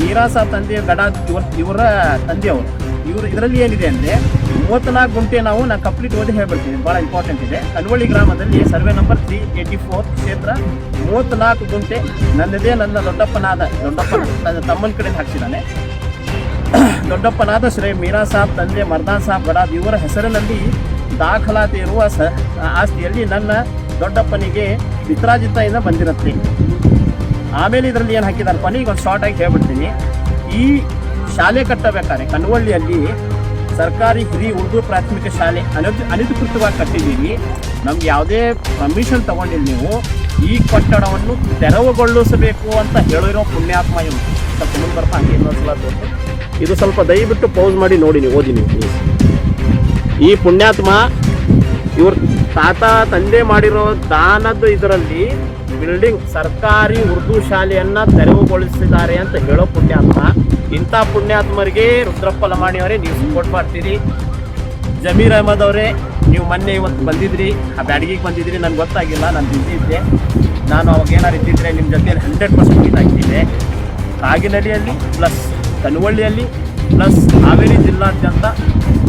Speaker 1: ಮೀರಾ ಸಾಬ್ ತಂದೆ ಗಡ ಇವ್ರ ಇವರ ತಂದೆಯವರು ಇವರು ಇದರಲ್ಲಿ ಏನಿದೆ ಅಂದರೆ ಮೂವತ್ತ್ನಾಲ್ಕು ಗುಂಟೆ ನಾವು ನಾನು ಕಂಪ್ಲೀಟ್ ಓದಿ ಹೇಳ್ಬಿಡ್ತೀನಿ. ಭಾಳ ಇಂಪಾರ್ಟೆಂಟ್ ಇದೆ. ಕಲ್ವಳ್ಳಿ ಗ್ರಾಮದಲ್ಲಿ survey number three eighty four ಕ್ಷೇತ್ರ ಮೂವತ್ತ್ನಾಲ್ಕು ಗುಂಟೆ ನನ್ನದೇ ನನ್ನ ದೊಡ್ಡಪ್ಪನಾದ ದೊಡ್ಡಪ್ಪನ ನನ್ನ ತಮ್ಮನ ಕಡೆ ಹಾಕ್ಸಿದ್ದಾನೆ. ದೊಡ್ಡಪ್ಪನಾದ ಶ್ರೀ ಮೀರಾ ಸಾಬ್, ತಂದೆ ಮರ್ದಾನ್ ಸಾಬ್ ಗಡಾದ್ ಇವರ ಹೆಸರಿನಲ್ಲಿ ದಾಖಲಾತಿ ಇರುವ ಸ ಆಸ್ತಿಯಲ್ಲಿ ನನ್ನ ದೊಡ್ಡಪ್ಪನಿಗೆ ಪಿತ್ರಾಜಿತ್ತ ಬಂದಿರುತ್ತೆ. ಆಮೇಲೆ ಇದರಲ್ಲಿ ಏನು ಹಾಕಿದಾರಪ್ಪ ಕೊನೆಗೆ ಒಂದು ಶಾರ್ಟ್ ಆಗಿ ಹೇಳ್ಬಿಡ್ತೀನಿ. ಈ ಶಾಲೆ ಕಟ್ಟಬೇಕಾದ್ರೆ ಕನ್ವಳ್ಳಿಯಲ್ಲಿ ಸರ್ಕಾರಿ ಹಿರಿಯ ಉರ್ದು ಪ್ರಾಥಮಿಕ ಶಾಲೆ ಅನಧಿ, ಅನಧಿಕೃತವಾಗಿ ಕಟ್ಟಿದ್ದೀವಿ. ನಮ್ಗೆ ಯಾವುದೇ ಪರ್ಮಿಷನ್ ತಗೊಂಡಿಲ್ಲ ನೀವು. ಈ ಕಟ್ಟಡವನ್ನು ತೆರವುಗೊಳಿಸಬೇಕು ಅಂತ ಹೇಳಿರೋ ಪುಣ್ಯಾತ್ಮ ಇವನು ಸ್ವಲ್ಪ ಮುಂದೆ ಬರ್ತಾ ಹಂಗೆ ತೋರ್ಸು. ಇದು ಸ್ವಲ್ಪ ದಯವಿಟ್ಟು ಪೌಸ್ ಮಾಡಿ ನೋಡಿ ನೀವು, ಓದಿ ನೀವು ಈ ಪುಣ್ಯಾತ್ಮ ಇವ್ರ ತಾತ, ತಂದೆ ಮಾಡಿರೋ ದಾನದ ಇದರಲ್ಲಿ ಬಿಲ್ಡಿಂಗ್ ಸರ್ಕಾರಿ ಉರ್ದು ಶಾಲೆಯನ್ನ ತೆರವುಗೊಳಿಸಿದ್ದಾರೆ ಅಂತ ಹೇಳೋ ಪುಣ್ಯಾತ್ಮ. ಇಂಥ ಪುಣ್ಯಾತ್ಮರಿಗೆ ರುದ್ರಪ್ಪ ಲಮಾಣಿ ಅವರೇ ನೀವು ಸಪೋರ್ಟ್ ಮಾಡ್ತೀರಿ. ಜಮೀರ್ ಅಹಮದ್ ಅವರೇ, ನೀವು ಮೊನ್ನೆ ಇವತ್ತು ಬಂದಿದ್ರಿ. ಆ ಬ್ಯಾಡಗಿಗೆ ಬಂದಿದ್ರಿ ನನಗೆ ಗೊತ್ತಾಗಿಲ್ಲ, ನಾನು ಬಿಸಿ ಇದ್ದೆ. ನಾನು ಅವಾಗ ಏನಾರು ಇದ್ದಿದ್ರೆ ನಿಮ್ಮ ಜೊತೆಯಲ್ಲಿ ಹಂಡ್ರೆಡ್ ಪರ್ಸೆಂಟ್ ಇದಾಗ್ತಿದ್ದೆ ಕಾಗಿನಡಿಯಲ್ಲಿ ಪ್ಲಸ್ ಕನವಳ್ಳಿಯಲ್ಲಿ ಪ್ಲಸ್ ಹಾವೇರಿ ಜಿಲ್ಲಾದ್ಯಂತ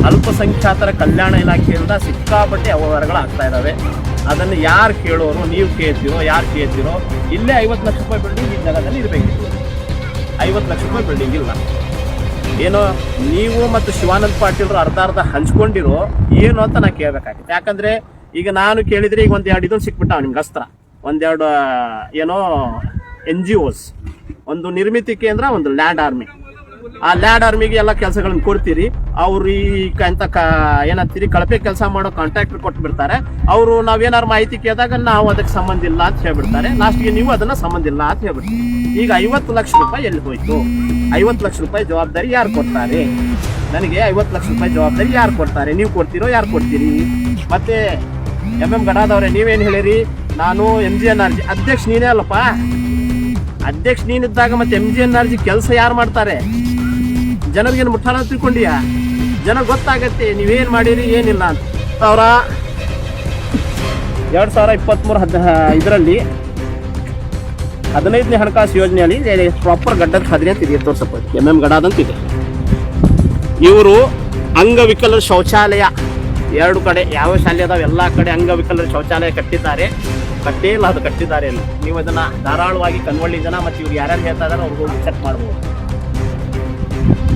Speaker 1: ಅಲ್ಪಸಂಖ್ಯಾತರ ಕಲ್ಯಾಣ ಇಲಾಖೆಯಿಂದ ಸಿಕ್ಕಾಪಟ್ಟೆ ಅವಹಾರಗಳಾಗ್ತಾ ಆಗ್ತಾ ಇದ್ದಾವೆ ಅದನ್ನು ಯಾರು ಕೇಳೋರು, ನೀವು ಕೇಳ್ತೀರೋ, ಯಾರು ಕೇಳ್ತೀರೋ, ಇಲ್ಲೇ ಐವತ್ತು ಲಕ್ಷ ರೂಪಾಯಿ ಬಿಲ್ಡಿಂಗ್ ಈ ಜಾಗದಲ್ಲಿ ಇರಬೇಕಿತ್ತು ಐವತ್ತು ಲಕ್ಷ ರೂಪಾಯಿ ಬಿಲ್ಡಿಂಗ್ ಇಲ್ಲ. ಏನೋ ನೀವು ಮತ್ತು ಶಿವಾನಂದ ಪಾಟೀಲ್ರು ಅರ್ಧ ಅರ್ಧ ಹಂಚ್ಕೊಂಡಿರೋ ಏನು ಅಂತ ನಾನು ಕೇಳಬೇಕಾಗಿತ್ತು. ಯಾಕಂದರೆ ಈಗ ನಾನು ಕೇಳಿದರೆ ಈಗ ಒಂದೆರಡು ಇದನ್ನು ಸಿಕ್ಬಿಟ್ಟಾವ ನಿಮ್ಗೆ ಅಸ್ತ್ರ. ಒಂದೆರಡು ಏನೋ ಎನ್ ಜಿ ಓಸ್ ಒಂದು ನಿರ್ಮಿತಿ ಕೇಂದ್ರ, ಒಂದು ಲ್ಯಾಂಡ್ ಆರ್ಮಿ ಆ ಲ್ಯಾಂಡ್ ಆರ್ಮಿಗೆ ಎಲ್ಲ ಕೆಲಸಗಳನ್ನ ಕೊಡ್ತೀರಿ. ಅವ್ರು ಈ ಎಂತ ಏನಂತೀರಿ ಕಳಪೆ ಕೆಲಸ ಮಾಡೋ ಕಾಂಟ್ರಾಕ್ಟರ್ ಕೊಟ್ಟು ಬಿಡ್ತಾರೆ ಅವರು ನಾವೇನಾರು ಮಾಹಿತಿ ಕೇಳಿದಾಗ ನಾವು ಅದಕ್ಕೆ ಸಂಬಂಧ ಇಲ್ಲ ಅಂತ ಹೇಳ್ಬಿಡ್ತಾರೆ. ಲಾಸ್ಟ್ಗೆ ನೀವು ಅದನ್ನ ಸಂಬಂಧ ಇಲ್ಲ ಅಂತ ಹೇಳ್ಬಿಡ್ತೀರಿ. ಈಗ ಐವತ್ತು ಲಕ್ಷ ರೂಪಾಯಿ ಎಲ್ಲಿ ಹೋಯ್ತು? ಐವತ್ತು ಲಕ್ಷ ರೂಪಾಯಿ ಜವಾಬ್ದಾರಿ ಯಾರು ಕೊಡ್ತಾರೆ? ನನಗೆ ಐವತ್ತು ಲಕ್ಷ ರೂಪಾಯಿ ಜವಾಬ್ದಾರಿ ಯಾರು ಕೊಡ್ತಾರೆ? ನೀವು ಕೊಡ್ತೀರೋ, ಯಾರು ಕೊಡ್ತೀರಿ? ಮತ್ತೆ ಎಂ ಎಂ ಗಡಾದವ್ರೆ ನೀವೇನು ಹೇಳಿರಿ? ನಾನು M G N R G ಅಧ್ಯಕ್ಷ ನೀನೇ ಅಲ್ಲಪ್ಪ. ಅಧ್ಯಕ್ಷ ನೀನಿದ್ದಾಗ ಮತ್ತೆ M G N R G ಕೆಲಸ ಯಾರು ಮಾಡ್ತಾರೆ? ಜನರಿಗೇನು ಮುಟ್ಟಾಳ ತಿಳ್ಕೊಂಡಿಯಾ? ಜನ ಗೊತ್ತಾಗತ್ತೆ, ನೀವೇನು ಮಾಡಿರಿ, ಏನಿಲ್ಲ ಅಂತ. ಸಾವಿರ ಎರಡು ಸಾವಿರ ಇಪ್ಪತ್ತ್ಮೂರು ಹದ್ ಇದರಲ್ಲಿ ಹದಿನೈದನೇ ಹಣಕಾಸು ಯೋಜನೆಯಲ್ಲಿ ಪ್ರಾಪರ್ ಗಡ್ಡದ ಅಂತ ಇದೆ, ತೋರ್ಸಪ್ಪ ಎಂ ಎಂ ಗಡಾದಂತಿದೆ ಇವರು ಅಂಗವಿಕಲರ ಶೌಚಾಲಯ, ಎರಡು ಕಡೆ, ಯಾವ ಶಾಲೆ ಅದಾವೆ, ಎಲ್ಲ ಕಡೆ ಅಂಗವಿಕಲರ ಶೌಚಾಲಯ ಕಟ್ಟಿದ್ದಾರೆ. ಕಟ್ಟೇ ಇಲ್ಲ, ಅದು ಕಟ್ಟಿದ್ದಾರೆ ನೀವು ಅದನ್ನ ಧಾರಾಳವಾಗಿ ಕನ್ವಳ್ಳಿ ಜನ ಮತ್ತು ಇವ್ರು ಯಾರ್ಯಾರು ಹೇಳ್ತಾ ಇದಾರೆ ಅವ್ರಿಗೆ ಚೆಕ್ ಮಾಡ್ಬೋದು.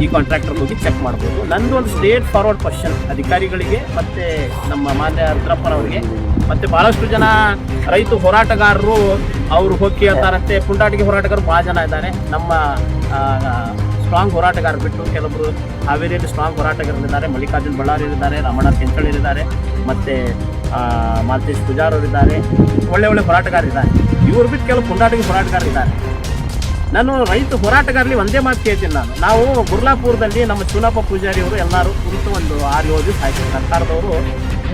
Speaker 1: ಈ ಕಾಂಟ್ರಾಕ್ಟರ್ ಹೋಗಿ ಚೆಕ್ ಮಾಡ್ಬೋದು. ನಂದು ಒಂದು ಸ್ಟೇಟ್ ಫಾರ್ವರ್ಡ್ ಕ್ವಶನ್ ಅಧಿಕಾರಿಗಳಿಗೆ ಮತ್ತೆ ನಮ್ಮ ಮಾನ್ಯ ರುದ್ರಪ್ಪನವರಿಗೆ ಮತ್ತೆ ಬಹಳಷ್ಟು ಜನ ರೈತ ಹೋರಾಟಗಾರರು ಅವರು ಹೋಗಿ ಕೇಳ್ತಾರಂತೆ. ಪುಂಡಾಟಿಕೆ ಹೋರಾಟಗಾರರು ಭಾಳ ಜನ ಇದ್ದಾರೆ. ನಮ್ಮ ಸ್ಟ್ರಾಂಗ್ ಹೋರಾಟಗಾರ ಬಿಟ್ಟು ಕೆಲವರು ಹಾವೇರಿಯಲ್ಲಿ ಸ್ಟ್ರಾಂಗ್ ಹೋರಾಟಗಾರರಿದ್ದಾರೆ. ಮಲ್ಲಿಕಾರ್ಜುನ್ ಬಳ್ಳಾರಿ ಇದ್ದಾರೆ, ರಮಣ ಕೆಂಚಳಿರಿದ್ದಾರೆ ಮತ್ತೆ ಮಾಲ್ತೇಶ್ ಪೂಜಾರವರಿದ್ದಾರೆ ಒಳ್ಳೆ ಒಳ್ಳೆ ಹೋರಾಟಗಾರರಿದ್ದಾರೆ. ಇವ್ರು ಬಿಟ್ಟು ಕೆಲವು ಪುಂಡಾಟಿಕೆ ಹೋರಾಟಗಾರರಿದ್ದಾರೆ. ನಾನು ರೈತ ಹೋರಾಟಗಾರಲಿ ಒಂದೇ ಮಾತು ಕೇಳ್ತೀನಿ ನಾನು. ನಾವು ಗುರ್ಲಾಪುರದಲ್ಲಿ ನಮ್ಮ ಚುನಾಪ ಪೂಜಾರಿ ಅವರು ಎಲ್ಲರೂ ಕುರಿತು ಒಂದು ಆರು ದಿವಸ ಆಯ್ತು. ಸರ್ಕಾರದವರು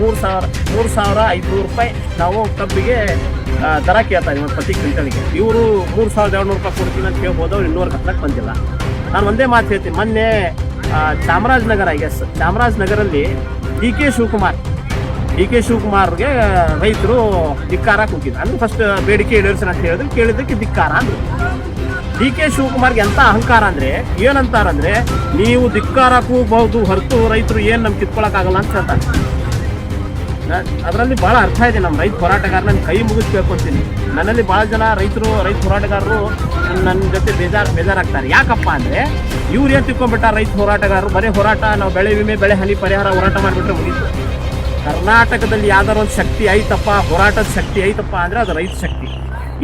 Speaker 1: ಮೂರು ಸಾವಿರ ಮೂರು ಸಾವಿರ ಐದುನೂರು ರೂಪಾಯಿ ನಾವು ಕಬ್ಬಿಗೆ ದರ ಕೇಳ್ತಾ ಇದ್ದೀವಿ ಪ್ರತಿ ಕ್ವಿಂಟಲ್ಗೆ. ಇವರು ಮೂರು ಸಾವಿರದ ಏಳ್ನೂರು ರೂಪಾಯಿ ಕೊಡ್ತೀನಿ ಅಂತ ಕೇಳ್ಬೋದು ಅವ್ರು ಇನ್ನೂರು ಕಟ್ಟಕ್ಕೆ ಬಂದಿಲ್ಲ. ನಾನು ಒಂದೇ ಮಾತು ಹೇಳ್ತೀನಿ. ಮೊನ್ನೆ Chamarajanagar I S ಚಾಮರಾಜನಗರಲ್ಲಿ D K Shivakumar, D K ಶಿವಕುಮಾರ್ಗೆ ರೈತರು ಧಿಕ್ಕಾರ ಕೂಗಿದ್ರು. ಅಂದ್ರೆ ಫಸ್ಟ್ ಬೇಡಿಕೆ ಈಡೇರಿಸ್ರಿ ಅಂತ ಹೇಳಿದ್ರು. ಕೇಳಿದ್ದಕ್ಕೆ ಧಿಕ್ಕಾರ ಅಂದ್ರು. ಡಿ ಕೆ ಶಿವಕುಮಾರ್ಗೆ ಎಂಥ ಅಹಂಕಾರ ಅಂದ್ರೆ ಏನಂತಾರಂದರೆ ನೀವು ಧಿಕ್ಕಾರ ಕೂಗಬಹುದು ಹೊರತು ರೈತರು ಏನು ನಮ್ಗೆ ಕಿತ್ಕೊಳಕ್ಕಾಗಲ್ಲ ಅಂತ ಹೇಳ್ತಾರೆ. ಅದರಲ್ಲಿ ಬಹಳ ಅರ್ಥ ಇದೆ ನಮ್ಮ ರೈತ ಹೋರಾಟಗಾರ ನನ್ನ ಕೈ ಮುಗಿದು ಕೇಳ್ಕೊತೀನಿ. ನನ್ನಲ್ಲಿ ಬಹಳ ಜನ ರೈತರು, ರೈತ ಹೋರಾಟಗಾರರು ನನ್ನ ಜೊತೆ ಬೇಜಾರ್, ಬೇಜಾರಾಗ್ತಾರೆ. ಯಾಕಪ್ಪ ಅಂದ್ರೆ, ಇವ್ರು ಏನ್ ತಿಕ್ಕೊಂಡ್ಬಿಟ್ಟ ರೈತ ಹೋರಾಟಗಾರರು? ಬರೀ ಹೋರಾಟ, ನಾವು ಬೆಳೆ ವಿಮೆ, ಬೆಳೆ ಹಾನಿ ಪರಿಹಾರ ಹೋರಾಟ ಮಾಡಿಬಿಟ್ರೆ ಮುಗೀತು. ಕರ್ನಾಟಕದಲ್ಲಿ ಯಾವ್ದಾರ ಒಂದು ಶಕ್ತಿ ಐತಪ್ಪ, ಹೋರಾಟದ ಶಕ್ತಿ ಐತಪ್ಪ ಅಂದ್ರೆ ಅದು ರೈತ ಶಕ್ತಿ.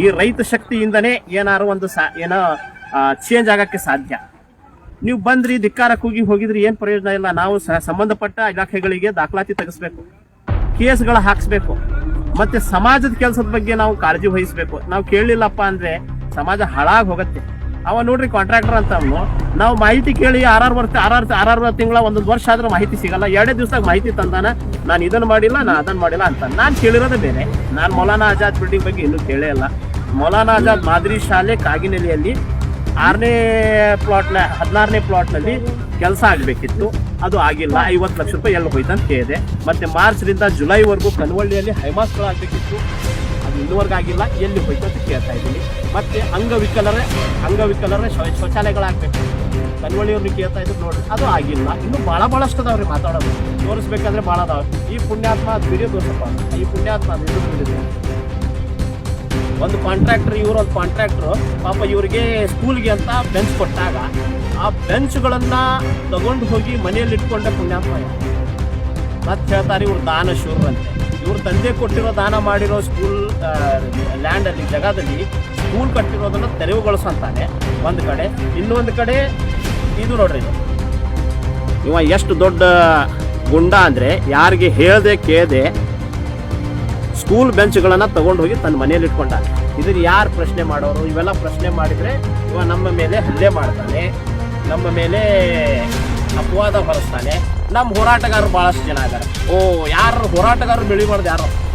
Speaker 1: ಈ ರೈತ ಶಕ್ತಿಯಿಂದನೇ ಏನಾರು ಒಂದು ಸಾ ಏನೋ ಚೇಂಜ್ ಆಗಕ್ಕೆ ಸಾಧ್ಯ. ನೀವು ಬಂದ್ರಿ, ಧಿಕ್ಕಾರ ಕೂಗಿ ಹೋಗಿದ್ರಿ, ಏನು ಪ್ರಯೋಜನ ಇಲ್ಲ. ನಾವು ಸಂಬಂಧಪಟ್ಟ ಇಲಾಖೆಗಳಿಗೆ ದಾಖಲಾತಿ ತೆಗಿಸ್ಬೇಕು. ಕೇಸ್ಗಳು ಹಾಕಿಸ್ಬೇಕು. ಮತ್ತೆ ಸಮಾಜದ ಕೆಲಸದ ಬಗ್ಗೆ ನಾವು ಕಾಳಜಿ ವಹಿಸ್ಬೇಕು. ನಾವು ಕೇಳಲಿಲ್ಲಪ್ಪ ಅಂದ್ರೆ ಸಮಾಜ ಹಾಳಾಗಿ ಹೋಗುತ್ತೆ. ಅವ ನೋಡ್ರಿ ಕಾಂಟ್ರಾಕ್ಟರ್ ಅಂತ ಅವನು ನಾವು ಮಾಹಿತಿ ಕೇಳಿ ಆರಾರು ವರ್ಷ, ಆರಾರು ಆರಾರು ತಿಂಗಳ ಒಂದೊಂದು ವರ್ಷ ಆದ್ರೂ ಮಾಹಿತಿ ಸಿಗಲ್ಲ. ಎರಡೇ ದಿವಸದಾಗ ಮಾಹಿತಿ ತಂದಾನ, ನಾನು ಇದನ್ನ ಮಾಡಿಲ್ಲ, ನಾನು ಅದನ್ನ ಮಾಡಿಲ್ಲ ಅಂತ. ನಾನು ಕೇಳಿರೋದೇ ಬೇರೆ. ನಾನು ಮೌಲಾನಾ ಆಜಾದ್ ಬಿಲ್ಡಿಂಗ್ ಬಗ್ಗೆ ಇನ್ನೂ ಕೇಳೇ ಇಲ್ಲ. ಮೌಲಾನಾ ಆಜಾದ್ ಮಾದರಿ ಶಾಲೆ ಕಾಗಿನೆಲೆಯಲ್ಲಿ ಆರನೇ ಪ್ಲಾಟ್ನ ಹದಿನಾರನೇ ಪ್ಲಾಟ್ನಲ್ಲಿ ಕೆಲಸ ಆಗಬೇಕಿತ್ತು. ಅದು ಆಗಿಲ್ಲ. ಐವತ್ತು ಲಕ್ಷ ರೂಪಾಯಿ ಎಲ್ಲ ಹೋಯ್ತು ಅಂತ ಕೇಳಿದೆ ಮತ್ತೆ ಮಾರ್ಚ್ರಿಂದ ಜುಲೈವರೆಗೂ ಕನವಳ್ಳಿಯಲ್ಲಿ ಹೈಮಾಸ್ಗಳು ಆಗಬೇಕಿತ್ತು ಅದು ಇನ್ನುವರೆಗೂ ಆಗಿಲ್ಲ. ಎಲ್ಲಿ ಹೋಯ್ತು ಅಂತ ಕೇಳ್ತಾ ಇದ್ದೀನಿ. ಮತ್ತೆ ಅಂಗವಿಕಲರೇ ಅಂಗವಿಕಲರೇ ಶೌಚಾಲಯಗಳಾಗಬೇಕು. ಕನ್ವಳ್ಳಿಯವ್ರನ್ನ ಕೇಳ್ತಾ ಇದ್ರು ನೋಡ್ರಿ. ಅದು ಆಗಿಲ್ಲ. ಇನ್ನು ಭಾಳ ಭಾಳಷ್ಟು ಅದಾವ್ರಿ ಮಾತಾಡೋದು. ತೋರಿಸ್ಬೇಕಾದ್ರೆ ಭಾಳ ಅದಾವೆ. ಈ ಪುಣ್ಯಾತ್ಮ, ಅದು ತೋರಿಸಪ್ಪ ಈ ಪುಣ್ಯಾತ್ಮ, ಅದು ವಿಡಿಯೋ ಒಂದು ಕಾಂಟ್ರಾಕ್ಟರ್ ಇವರು ಒಂದು ಕಾಂಟ್ರಾಕ್ಟ್ರು ಪಾಪ ಇವರಿಗೆ ಸ್ಕೂಲ್ಗೆ ಅಂತ ಬೆಂಚ್ ಕೊಟ್ಟಾಗ ಆ ಬೆಂಚ್ಗಳನ್ನು ತಗೊಂಡು ಹೋಗಿ ಮನೆಯಲ್ಲಿ ಇಟ್ಕೊಂಡೆ ಪುಣ್ಯಾತ್ಮ. ಮತ್ತೆ ಹೇಳ್ತಾರೆ ಇವ್ರು ದಾನ ಶೂರಂತೆ ಇವ್ರ ತಂದೆ ಕೊಟ್ಟಿರೋ ದಾನ ಮಾಡಿರೋ ಸ್ಕೂಲ್ ಲ್ಯಾಂಡಲ್ಲಿ ಜಗದಲ್ಲಿ ಸ್ಕೂಲ್ ಕಟ್ಟಿರೋದನ್ನು ತೆರವುಗೊಳಿಸಂತಾನೆ ಒಂದು ಕಡೆ ಇನ್ನೊಂದು ಕಡೆ ಇದು ನೋಡ್ರಿ. ಇವ ಎಷ್ಟು ದೊಡ್ಡ ಗುಂಡ ಅಂದರೆ ಯಾರಿಗೆ ಹೇಳದೆ ಕೇಳ್ದೆ ಸ್ಕೂಲ್ ಬೆಂಚ್ಗಳನ್ನು ತಗೊಂಡು ಹೋಗಿ ತನ್ನ ಮನೇಲಿ ಇಟ್ಕೊಂಡ ಇದನ್ನ ಯಾರು ಪ್ರಶ್ನೆ ಮಾಡೋರು? ಇವೆಲ್ಲ ಪ್ರಶ್ನೆ ಮಾಡಿದ್ರೆ ಇವ ನಮ್ಮ ಮೇಲೆ ಹಲ್ಲೆ ಮಾಡ್ತಾನೆ. ನಮ್ಮ ಮೇಲೆ ಅಪವಾದ ಹೊರಸ್ತಾನೆ. ನಮ್ಮ ಹೋರಾಟಗಾರರು ಭಾಳಷ್ಟು ಜನ ಇದ್ದಾರೆ. ಓ, ಯಾರು ಹೋರಾಟಗಾರರು ಬೆಳಿಬಾರ್ದು ಯಾರು?